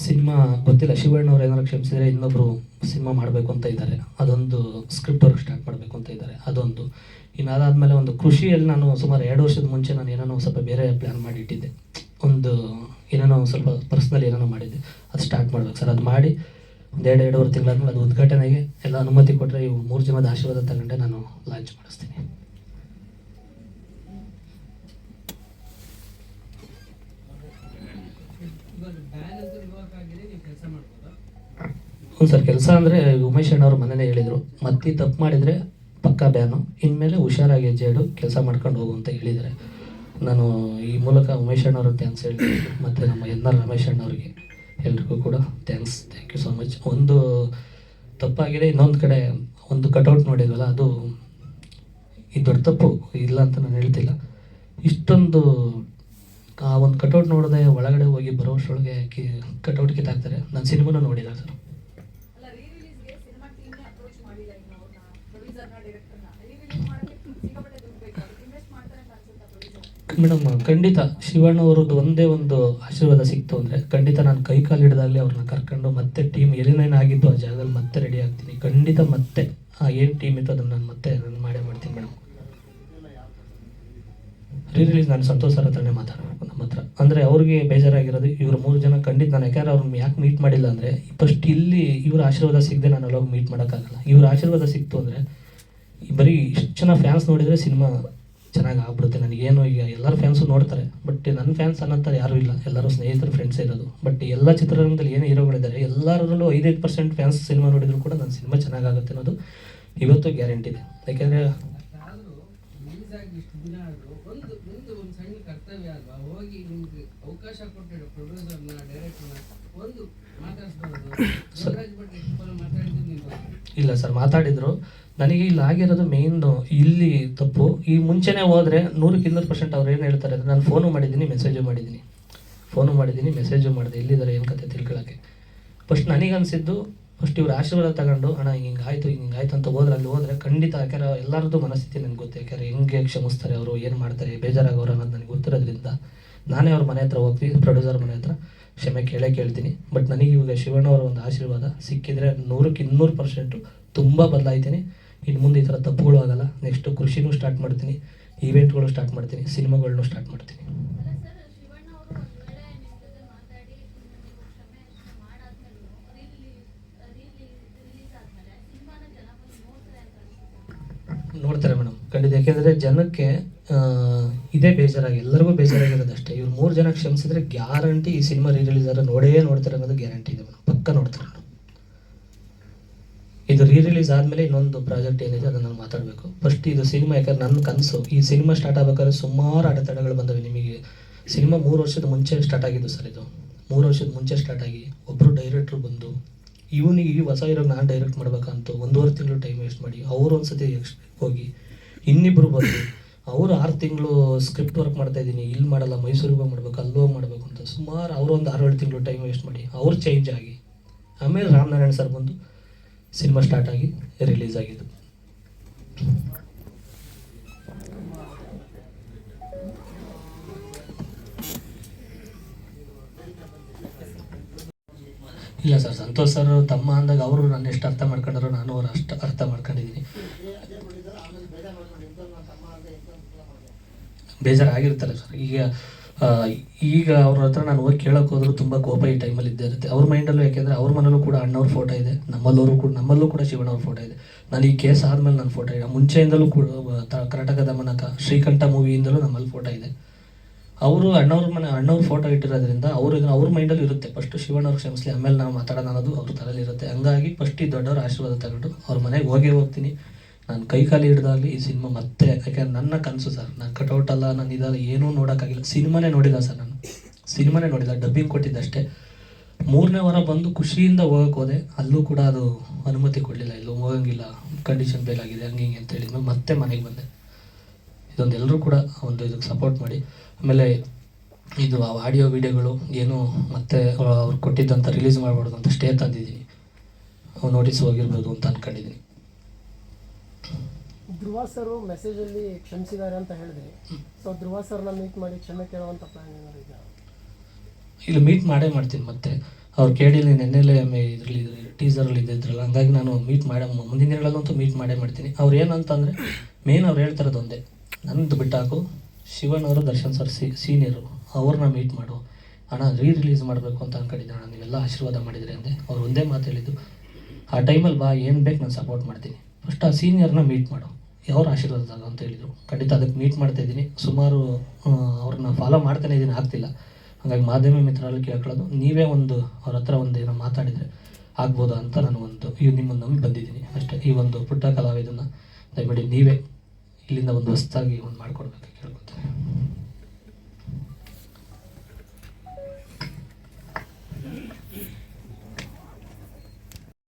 A: ಸಿನಿಮಾ ಗೊತ್ತಿಲ್ಲ. ಶಿವಣ್ಣವ್ರು ಏನಾದ್ರು ಕ್ಷಮಿಸಿದ್ರೆ ಇನ್ನೊಬ್ರು ಸಿನಿಮಾ ಮಾಡಬೇಕು ಅಂತ ಇದ್ದಾರೆ. ಅದೊಂದು ಸ್ಕ್ರಿಪ್ಟ್ ಅವ್ರಿಗೆ ಸ್ಟಾರ್ಟ್ ಮಾಡಬೇಕು ಅಂತ ಇದ್ದಾರೆ. ಅದೊಂದು. ಇನ್ನು ಅದಾದಮೇಲೆ ಒಂದು ಕೃಷಿಯಲ್ಲಿ ನಾನು ಸುಮಾರು ಎರಡು ವರ್ಷದ ಮುಂಚೆ ನಾನು ಏನೇನೋ ಸ್ವಲ್ಪ ಬೇರೆ ಪ್ಲ್ಯಾನ್ ಮಾಡಿ ಇಟ್ಟಿದ್ದೆ. ಒಂದು ಏನೇನೋ ಸ್ವಲ್ಪ ಪರ್ಸ್ನಲ್ ಏನೇನೋ ಮಾಡಿದ್ದೆ. ಅದು ಸ್ಟಾರ್ಟ್ ಮಾಡ್ಬೇಕು ಸರ್ ಅದು ಮಾಡಿ ಒಂದು ಎರಡು, ಎರಡೂವರೆ ತಿಂಗಳಾದ್ಮೇಲೆ ಅದು ಉದ್ಘಾಟನೆಗೆ ಎಲ್ಲ ಅನುಮತಿ ಕೊಟ್ಟರೆ ಇವು ಮೂರು ಜನದ ಆಶೀರ್ವಾದ ತಗೊಂಡೆ ನಾನು ಲಾಂಚ್ ಮಾಡಿಸ್ತೀನಿ
B: ಇವಾಗ ಬ್ಯಾನ್ ಅಂತ ಇವಾಗ ಆಗಿದೆ ನೀವು ಕೆಲಸ ಮಾಡ್ಬೋದಾ
A: ಹ್ಞೂ ಸರ್, ಕೆಲಸ ಅಂದರೆ ಉಮೇಶ್ ಅಣ್ಣವ್ರು ಮನೇಲೆ ಹೇಳಿದರು. ಮತ್ತೆ ತಪ್ಪು ಮಾಡಿದರೆ ಪಕ್ಕಾ ಬ್ಯಾನು. ಇನ್ಮೇಲೆ ಹುಷಾರಾಗಿ ಹೆಜ್ಜೆ ಇಡು ಕೆಲಸ ಮಾಡ್ಕೊಂಡು ಹೋಗು ಅಂತ ಹೇಳಿದ್ದಾರೆ. ನಾನು ಈ ಮೂಲಕ ಉಮೇಶ್ ಅಣ್ಣವ್ರಿಗೆ ಥ್ಯಾಂಕ್ಸ್ ಹೇಳ್ತೀನಿ. ಮತ್ತು ನಮ್ಮ ಎನ್ ಆರ್ ರಮೇಶ್ ಅಣ್ಣವ್ರಿಗೆ ಎಲ್ರಿಗೂ ಕೂಡ thanks thank you so much ಒಂದು ತಪ್ಪಾಗಿದೆ. ಇನ್ನೊಂದು ಕಡೆ ಒಂದು ಕಟೌಟ್ ನೋಡಿದ್ವಲ್ಲ, ಅದು ಈ ದೊಡ್ಡ ತಪ್ಪು ಇಲ್ಲ ಅಂತ ನಾನು ಹೇಳ್ತಿಲ್ಲ. ಇಷ್ಟೊಂದು ಆ ಒಂದು ಕಟೌಟ್ ನೋಡದೆ ಒಳಗಡೆ ಹೋಗಿ ಬರೋಷ್ಟೊಳಗೆ ಕಿ ಕಟೌಟ್ ಕಿತ್ತಾಕ್ತಾರೆ. ನಾನು ಸಿನಿಮಾನ ನೋಡಿಲ್ಲ ಸರ್. ಮೇಡಮ್ ಖಂಡಿತ ಶಿವಣ್ಣ ಅವ್ರದ್ದು ಒಂದೇ ಒಂದು ಆಶೀರ್ವಾದ ಸಿಕ್ತು ಅಂದರೆ ಖಂಡಿತ ನಾನು ಕೈ ಕಾಲು ಹಿಡಿದಾಗಲೇ ಅವ್ರನ್ನ ಕರ್ಕೊಂಡು ಮತ್ತೆ ಟೀಮ್ ಏನೇನೇನು ಆಗಿತ್ತು ಆ ಜಾಗದಲ್ಲಿ ಮತ್ತೆ ರೆಡಿ ಆಗ್ತೀನಿ. ಖಂಡಿತ ಮತ್ತೆ ಆ ಏನು ಟೀಮ್ ಇತ್ತು ಅದನ್ನು ನಾನು ಮತ್ತೆ ನಾನು ಮಾಡೇ ಮಾಡ್ತೀನಿ ಮೇಡಮ್. ರೀ ನಾನು ಸಂತೋಷ್ ಸರ್ ಹತ್ರನೇ ಮಾತಾಡಬೇಕು ನಮ್ಮ ಹತ್ರ. ಅಂದರೆ ಅವ್ರಿಗೆ ಬೇಜಾರಾಗಿರೋದು, ಇವರು ಮೂರು ಜನ ಖಂಡಿತ ನಾನು, ಯಾಕಂದ್ರೆ ಅವ್ರನ್ನ ಯಾಕೆ ಮೀಟ್ ಮಾಡಿಲ್ಲ ಅಂದರೆ ಫಸ್ಟ್ ಇಲ್ಲಿ ಇವ್ರ ಆಶೀರ್ವಾದ ಸಿಗದೆ ನಾನು ಅಲ್ಲೋಗಿ ಮೀಟ್ ಮಾಡೋಕ್ಕಾಗಲ್ಲ. ಇವ್ರ ಆಶೀರ್ವಾದ ಸಿಕ್ತು ಅಂದರೆ ಬರೀ ಇಷ್ಟು ಜನ ಫ್ಯಾನ್ಸ್ ನೋಡಿದರೆ ಸಿನಿಮಾ ಚೆನ್ನಾಗಿ ಆಗ್ಬಿಡುತ್ತೆ. ನನಗೇನು ಈಗ ಎಲ್ಲರೂ ಫ್ಯಾನ್ಸು ನೋಡ್ತಾರೆ ಬಟ್ ನನ್ನ ಫ್ಯಾನ್ಸ್ ಅನ್ನೋಂಥ ಯಾರೂ ಇಲ್ಲ. ಎಲ್ಲರೂ ಸ್ನೇಹಿತರು ಫ್ರೆಂಡ್ಸ್ ಇರೋದು. ಬಟ್ ಎಲ್ಲ ಚಿತ್ರರಂಗದಲ್ಲಿ ಏನು ಹೀರೋಗಳಿದ್ದಾರೆ, ಎಲ್ಲರಲ್ಲೂ ಐದೈದು ಪರ್ಸೆಂಟ್ ಫ್ಯಾನ್ಸ್ ಸಿನಿಮಾ ನೋಡಿದರೂ ಕೂಡ ನನ್ನ ಸಿನಿಮಾ ಚೆನ್ನಾಗಾಗುತ್ತೆ ಅನ್ನೋದು ಇವತ್ತು ಗ್ಯಾರಂಟಿ ಇದೆ. ಯಾಕೆಂದರೆ
E: ಆದ್ರೂ ರಿಲೀಸ್ ಆಗಿ ಇಷ್ಟು ದಿನ ಆದ್ರೂ ಒಂದು ಒಂದು ಒಂದು ಸಣ್ಣ ಕರ್ತವ್ಯ ಅಲ್ವಾ ಹೋಗಿ ನಿಮ್ಗೆ ಅವಕಾಶ ಕೊಟ್ಟಿರೋ ಪ್ರೊಡ್ಯೂಸರ್ನ ಡೈರೆಕ್ಟರ್ನ ಒಂದು
A: ಇಲ್ಲ ಸರ್ ಮಾತಾಡಿದ್ರು. ನನಗೆ ಇಲ್ಲಿ ಆಗಿರೋದು ಮೇನ್ ಇಲ್ಲಿ ತಪ್ಪು. ಈ ಮುಂಚೆನೇ ಹೋದರೆ ನೂರಕ್ಕೆ ಇನ್ನೂರು ಪರ್ಸೆಂಟ್ ಅವ್ರು ಏನು ಹೇಳ್ತಾರೆ ಅಂದರೆ ನಾನು ಫೋನು ಮಾಡಿದ್ದೀನಿ ಮೆಸೇಜು ಮಾಡಿದ್ದೀನಿ. ಫೋನು ಮಾಡಿದ್ದೀನಿ ಮೆಸೇಜು ಮಾಡಿದೆ. ಎಲ್ಲಿದ್ದಾರೆ ಏನು ಕತೆ ತಿಳ್ಕೊಳ್ಳೋಕ್ಕೆ ಫಸ್ಟ್ ನನಗೆ ಅನಿಸಿದ್ದು ಫಸ್ಟ್ ಇವ್ರ ಆಶೀರ್ವಾದ ತಗೊಂಡು ಅಣ್ಣ ಹಿಂಗೆ ಆಯಿತು ಹಿಂಗೆ ಆಯ್ತು ಅಂತ ಹೋದ್ರೆ ಅಲ್ಲಿ ಹೋದ್ರೆ ಖಂಡಿತ ಯಾಕೆಂದ್ರೆ ಎಲ್ಲರದ್ದು ಮನಸ್ಥಿತಿ ನನಗೆ ಗೊತ್ತು. ಯಾಕೆಂದ್ರೆ ಹೆಂಗೆ ಕ್ಷಮಿಸ್ತಾರೆ ಅವರು ಏನು ಮಾಡ್ತಾರೆ ಬೇಜಾರಾಗೋರು ಅನ್ನೋದು ನನಗೆ ಗೊತ್ತಿರೋದ್ರಿಂದ ನಾನೇ ಅವ್ರ ಮನೆ ಹತ್ರ ಹೋಗ್ತೀನಿ ಪ್ರೊಡ್ಯೂಸರ್ ಮನೆ ಹತ್ರ. ಕ್ಷಮೆ ಕೇಳೇ ಕೇಳ್ತೀನಿ. ಬಟ್ ನನಗೆ ಇವಾಗ ಶಿವಣ್ಣ ಅವರ ಒಂದು ಆಶೀರ್ವಾದ ಸಿಕ್ಕಿದ್ರೆ ನೂರಕ್ಕೆ ಇನ್ನೂರು ಪರ್ಸೆಂಟು ತುಂಬ ಬದಲಾಯ್ತೀನಿ. ಇನ್ನು ಮುಂದೆ ಈ ಥರ ತಪ್ಪುಗಳು ಆಗಲ್ಲ. ನೆಕ್ಸ್ಟು ಕೃಷಿನೂ ಸ್ಟಾರ್ಟ್ ಮಾಡ್ತೀನಿ. ಈವೆಂಟ್ಗಳು ಸ್ಟಾರ್ಟ್ ಮಾಡ್ತೀನಿ. ಸಿನಿಮಾಗಳನ್ನೂ ಸ್ಟಾರ್ಟ್ ಮಾಡ್ತೀನಿ.
C: ನೋಡ್ತಾರೆ
A: ಮೇಡಮ್. ಖಂಡಿತ. ಯಾಕೆಂದರೆ ಜನಕ್ಕೆ ಇದೇ ಬೇಜಾರಾಗಿ, ಎಲ್ಲರಿಗೂ ಬೇಜಾರಾಗಿರೋದಷ್ಟೇ ಇವ್ರು ಮೂರು ಜನ ಕ್ಷಮಿಸಿದ್ರೆ ಗ್ಯಾರಂಟಿ ಈ ಸಿನಿಮಾ ರೀ ರಿಲೀಸ್ ಆದ್ರೆ ನೋಡೇ ನೋಡ್ತಾರೆ ಅನ್ನೋದು ಗ್ಯಾರಂಟಿ ಇದೆ ಪಕ್ಕ ನೋಡ್ತಾರೆ ಇದು ರೀ ರಿಲೀಸ್ ಆದಮೇಲೆ ಇನ್ನೊಂದು ಪ್ರಾಜೆಕ್ಟ್ ಏನಿದೆ ಅದನ್ನು ನಾನು ಮಾತಾಡಬೇಕು. ಫಸ್ಟ್ ಇದು ಸಿನಿಮಾ, ಯಾಕಂದ್ರೆ ನನ್ನ ಕನಸು. ಈ ಸಿನಿಮಾ ಸ್ಟಾರ್ಟ್ ಆಗ್ಬೇಕಾದ್ರೆ ಸುಮಾರು ಅಡೆತಡೆಗಳು ಬಂದವೆ ನಿಮಗೆ. ಸಿನಿಮಾ ಮೂರು ವರ್ಷದ ಮುಂಚೆ ಸ್ಟಾರ್ಟ್ ಆಗಿದ್ದು ಸರ್ ಇದು. ಮೂರು ವರ್ಷದ ಮುಂಚೆ ಸ್ಟಾರ್ಟ್ ಆಗಿ ಒಬ್ಬರು ಡೈರೆಕ್ಟ್ರು ಬಂದು, ಇವನಿಗೆ ಈ ಹೊಸ ಇರೋ ನಾನು ಡೈರೆಕ್ಟ್ ಮಾಡ್ಬೇಕಂತ ಒಂದೂವರೆ ತಿಂಗಳು ಟೈಮ್ ವೇಸ್ಟ್ ಮಾಡಿ, ಅವರು ಒಂದ್ಸತಿ ಎಕ್ಸ್ ಹೋಗಿ ಇನ್ನಿಬ್ಬರು ಬಂದು ಅವರು ಆರು ತಿಂಗಳು ಸ್ಕ್ರಿಪ್ಟ್ ವರ್ಕ್ ಮಾಡ್ತಾ ಇದ್ದೀನಿ. ಇಲ್ಲಿ ಮಾಡಲ್ಲ, ಮೈಸೂರಿಗೆ ಹೋಗಿ ಮಾಡ್ಬೇಕು ಅಲ್ಲಿ ಮಾಡಬೇಕು ಅಂತ. ಸುಮಾರು ಅವರು ಒಂದು ಆರು ಏಳು ತಿಂಗಳು ಟೈಮ್ ವೇಸ್ಟ್ ಮಾಡಿ, ಅವ್ರು ಚೇಂಜ್ ಆಗಿ, ಆಮೇಲೆ ರಾಮನಾರಾಯಣ ಸರ್ ಬಂದು ಸಿನಿಮಾ ಸ್ಟಾರ್ಟ್ ಆಗಿ ರಿಲೀಸ್ ಆಗಿದ್ದು. ಇಲ್ಲ ಸರ್ ಸಂತೋಷ್ ಸರ್ ತಮ್ಮ ಅಂದಾಗ ಅವರು ನನ್ನ ಎಷ್ಟು ಅರ್ಥ ಮಾಡ್ಕೊಂಡ್ರು, ನಾನು ಅವ್ರು ಅಷ್ಟು ಅರ್ಥ ಮಾಡ್ಕೊಂಡಿದ್ದೀನಿ. ಬೇಜಾರಾಗಿರ್ತಾರೆ ಸರ್. ಈಗ ಈಗ ಅವ್ರ ಹತ್ರ ನಾನು ಹೋಗಿ ಕೇಳೋಕೆ ಹೋದ್ರು ತುಂಬ ಕೋಪ ಈ ಟೈಮಲ್ಲಿ ಇದ್ದೇ ಇರುತ್ತೆ. ಅವ್ರ ಮೈಂಡಲ್ಲೂ ಯಾಕೆಂದರೆ ಅವ್ರ ಮನೇಲೂ ಕೂಡ ಅಣ್ಣವ್ರ ಫೋಟೋ ಇದೆ ನಮ್ಮಲ್ಲವರು ಕೂಡ, ನಮ್ಮಲ್ಲೂ ಕೂಡ ಶಿವಣ್ಣವ್ರ ಫೋಟೋ ಇದೆ. ನಾನು ಈ ಕೇಸ್ ಆದಮೇಲೆ ನನ್ನ ಫೋಟೋ ಇದೆ ಮುಂಚೆಯಿಂದಲೂ ಕೂಡ ಕರ್ನಾಟಕದ ಮನಕ ಶ್ರೀಕಂಠ ಮೂವಿಯಿಂದಲೂ ನಮ್ಮಲ್ಲಿ ಫೋಟೋ ಇದೆ. ಅವರು ಅಣ್ಣವ್ರ ಮನೆ, ಅಣ್ಣವ್ರ ಫೋಟೋ ಇಟ್ಟಿರೋದ್ರಿಂದ ಅವರು ಅವ್ರ ಮೈಂಡಲ್ಲಿ ಇರುತ್ತೆ. ಫಸ್ಟ್ ಶಿವಣ್ಣವ್ರ ಕ್ಷಮಿಸಲಿ ಆಮೇಲೆ ನಾವು ಮಾತಾಡೋಣ ಅನ್ನೋದು ಅವ್ರ ತಲೆಯಲ್ಲಿ ಇರುತ್ತೆ. ಹಂಗಾಗಿ ಫಸ್ಟ್ ಈ ದೊಡ್ಡವ್ರ ಆಶೀರ್ವಾದ ತಗೊಂಡು ಅವ್ರ ಮನೆಗೆ ಹೋಗೇ ಹೋಗ್ತೀನಿ. ನಾನು ಕೈ ಕಾಲು ಹಿಡ್ದಾಗಲಿ ಈ ಸಿನಿಮಾ ಮತ್ತೆ ಯಾಕೆಂದ್ರೆ ನನ್ನ ಕನಸು ಸರ್, ನಾನು ಕಟೌಟ್ ಅಲ್ಲ, ನಾನು ಇದಲ್ಲ ಏನೂ ನೋಡೋಕ್ಕಾಗಿಲ್ಲ. ಸಿನಿಮಾನೇ ನೋಡಿಲ್ಲ ಸರ್ ನಾನು. ಸಿನಿಮಾನೇ ನೋಡಿಲ್ಲ ಡಬ್ಬಿಂಗ್ ಕೊಟ್ಟಿದ್ದಷ್ಟೇ. ಮೂರನೇ ವಾರ ಬಂದು ಖುಷಿಯಿಂದ ಹೋಗಕ್ಕೆ ಹೋದೆ. ಅಲ್ಲೂ ಕೂಡ ಅದು ಅನುಮತಿ ಕೊಡಲಿಲ್ಲ, ಇಲ್ಲೂ ಹೋಗಂಗಿಲ್ಲ ಕಂಡೀಷನ್ ಬೇಲಾಗಿದೆ ಹಂಗೆ ಹಿಂಗೆ ಅಂತ ಹೇಳಿದ್ಮೇಲೆ ಮತ್ತೆ ಮನೆಗೆ ಬಂದೆ. ಇದೊಂದು ಎಲ್ಲರೂ ಕೂಡ ಒಂದು ಇದಕ್ಕೆ ಸಪೋರ್ಟ್ ಮಾಡಿ. ಆಮೇಲೆ ಇದು ಆ ಆಡಿಯೋ ವಿಡಿಯೋಗಳು ಏನು ಮತ್ತೆ ಅವ್ರು ಕೊಟ್ಟಿದ್ದಂಥ ರಿಲೀಸ್ ಮಾಡಬಾರ್ದು ಅಂತ ಸ್ಟೇ ತಂದಿದ್ದೀನಿ. ನೋಟಿಸ್ ಹೋಗಿರ್ಬೋದು ಅಂತ ಅಂದ್ಕೊಂಡಿದ್ದೀನಿ
F: ಧ್ರುವ ಸರ್ ಮೆಸೇಜ್ ಅಲ್ಲಿ ಕ್ಷಮಿಸಿದ್ದಾರೆ ಅಂತ ಹೇಳಿದ್ರಿ ಸೊ ಧ್ರುವ ಸರ್ನ ಮೀಟ್ ಮಾಡಿ ಕ್ಷಮೆ ಕೇಳುವಂತ ಪ್ಲಾನ್ ಏನಾದ್ರು
A: ಇಲ್ಲಿ ಮೀಟ್ ಮಾಡೇ ಮಾಡ್ತೀನಿ ಮತ್ತೆ. ಅವ್ರು ಕೇಳಿಲ್ಲ ನೆನ್ನೆಲೆ ಇದರಲ್ಲಿ ಟೀಸರಲ್ಲಿ ಇದ್ದಿದ್ರಲ್ಲ, ಹಂಗಾಗಿ ನಾನು ಮೀಟ್ ಮಾಡ ಮುಂದಿನ ದಿನಗಳಲ್ಲಂತೂ ಮೀಟ್ ಮಾಡೇ ಮಾಡ್ತೀನಿ. ಅವ್ರು ಏನಂತಂದರೆ ಮೇನ್ ಅವ್ರು ಹೇಳ್ತಿರೋದು ಒಂದೇ. ನಂದು ಬಿಟ್ಟಾಕು, ಶಿವನ್ ಅವರು, ದರ್ಶನ್ ಸರ್ ಸಿ ಸೀನಿಯರು ಅವ್ರನ್ನ ಮೀಟ್ ಮಾಡು. ಅಣ್ಣ ರೀ ರಿಲೀಸ್ ಮಾಡಬೇಕು ಅಂತ ಅನ್ಕೊಂಡಿದ್ದೆ ಅಣ್ಣ ನೀವೆಲ್ಲ ಆಶೀರ್ವಾದ ಮಾಡಿದರೆ ಅಂದೆ. ಅವ್ರು ಒಂದೇ ಮಾತು ಹೇಳಿದ್ದು, ಆ ಟೈಮಲ್ಲಿ ಬಾ, ಏನು ಬೇಕು ನಾನು ಸಪೋರ್ಟ್ ಮಾಡ್ತೀನಿ. ಫಸ್ಟ್ ಆ ಸೀನಿಯರ್ನ ಮೀಟ್ ಮಾಡು. ಅವ್ರ ಆಶೀರ್ವಾದ ತಗೋ ಅಂತ ಹೇಳಿದರು. ಖಂಡಿತ ಅದಕ್ಕೆ ಮೀಟ್ ಮಾಡ್ತಾ ಇದ್ದೀನಿ. ಸುಮಾರು ಅವ್ರನ್ನ ಫಾಲೋ ಮಾಡ್ತಾನೆ ಇದ್ದೀನಿ, ಆಗ್ತಿಲ್ಲ. ಹಾಗಾಗಿ ಮಾಧ್ಯಮ ಮಿತ್ರರಲ್ಲಿ ಕೇಳ್ಕೊಳ್ಳೋದು. ನೀವೇ ಒಂದು ಅವ್ರ ಹತ್ರ ಒಂದು ಏನೋ ಮಾತಾಡಿದರೆ ಆಗ್ಬೋದು ಅಂತ ನಾನು ಒಂದು ಈ ನಿಮ್ಮನ್ನು ನಂಬಿ ಬಂದಿದ್ದೀನಿ. ಅಷ್ಟೇ, ಈ ಒಂದು ಪುಟ್ಟ ಕಲಾವಿದನ್ನು ದಯಮಾಡಿ ನೀವೇ ಇಲ್ಲಿಂದ ಒಂದು ಹೊಸ್ತಾಗಿ ಒಂದು ಮಾಡಿಕೊಡ್ಬೇಕು ಕೇಳ್ಕೊತೀನಿ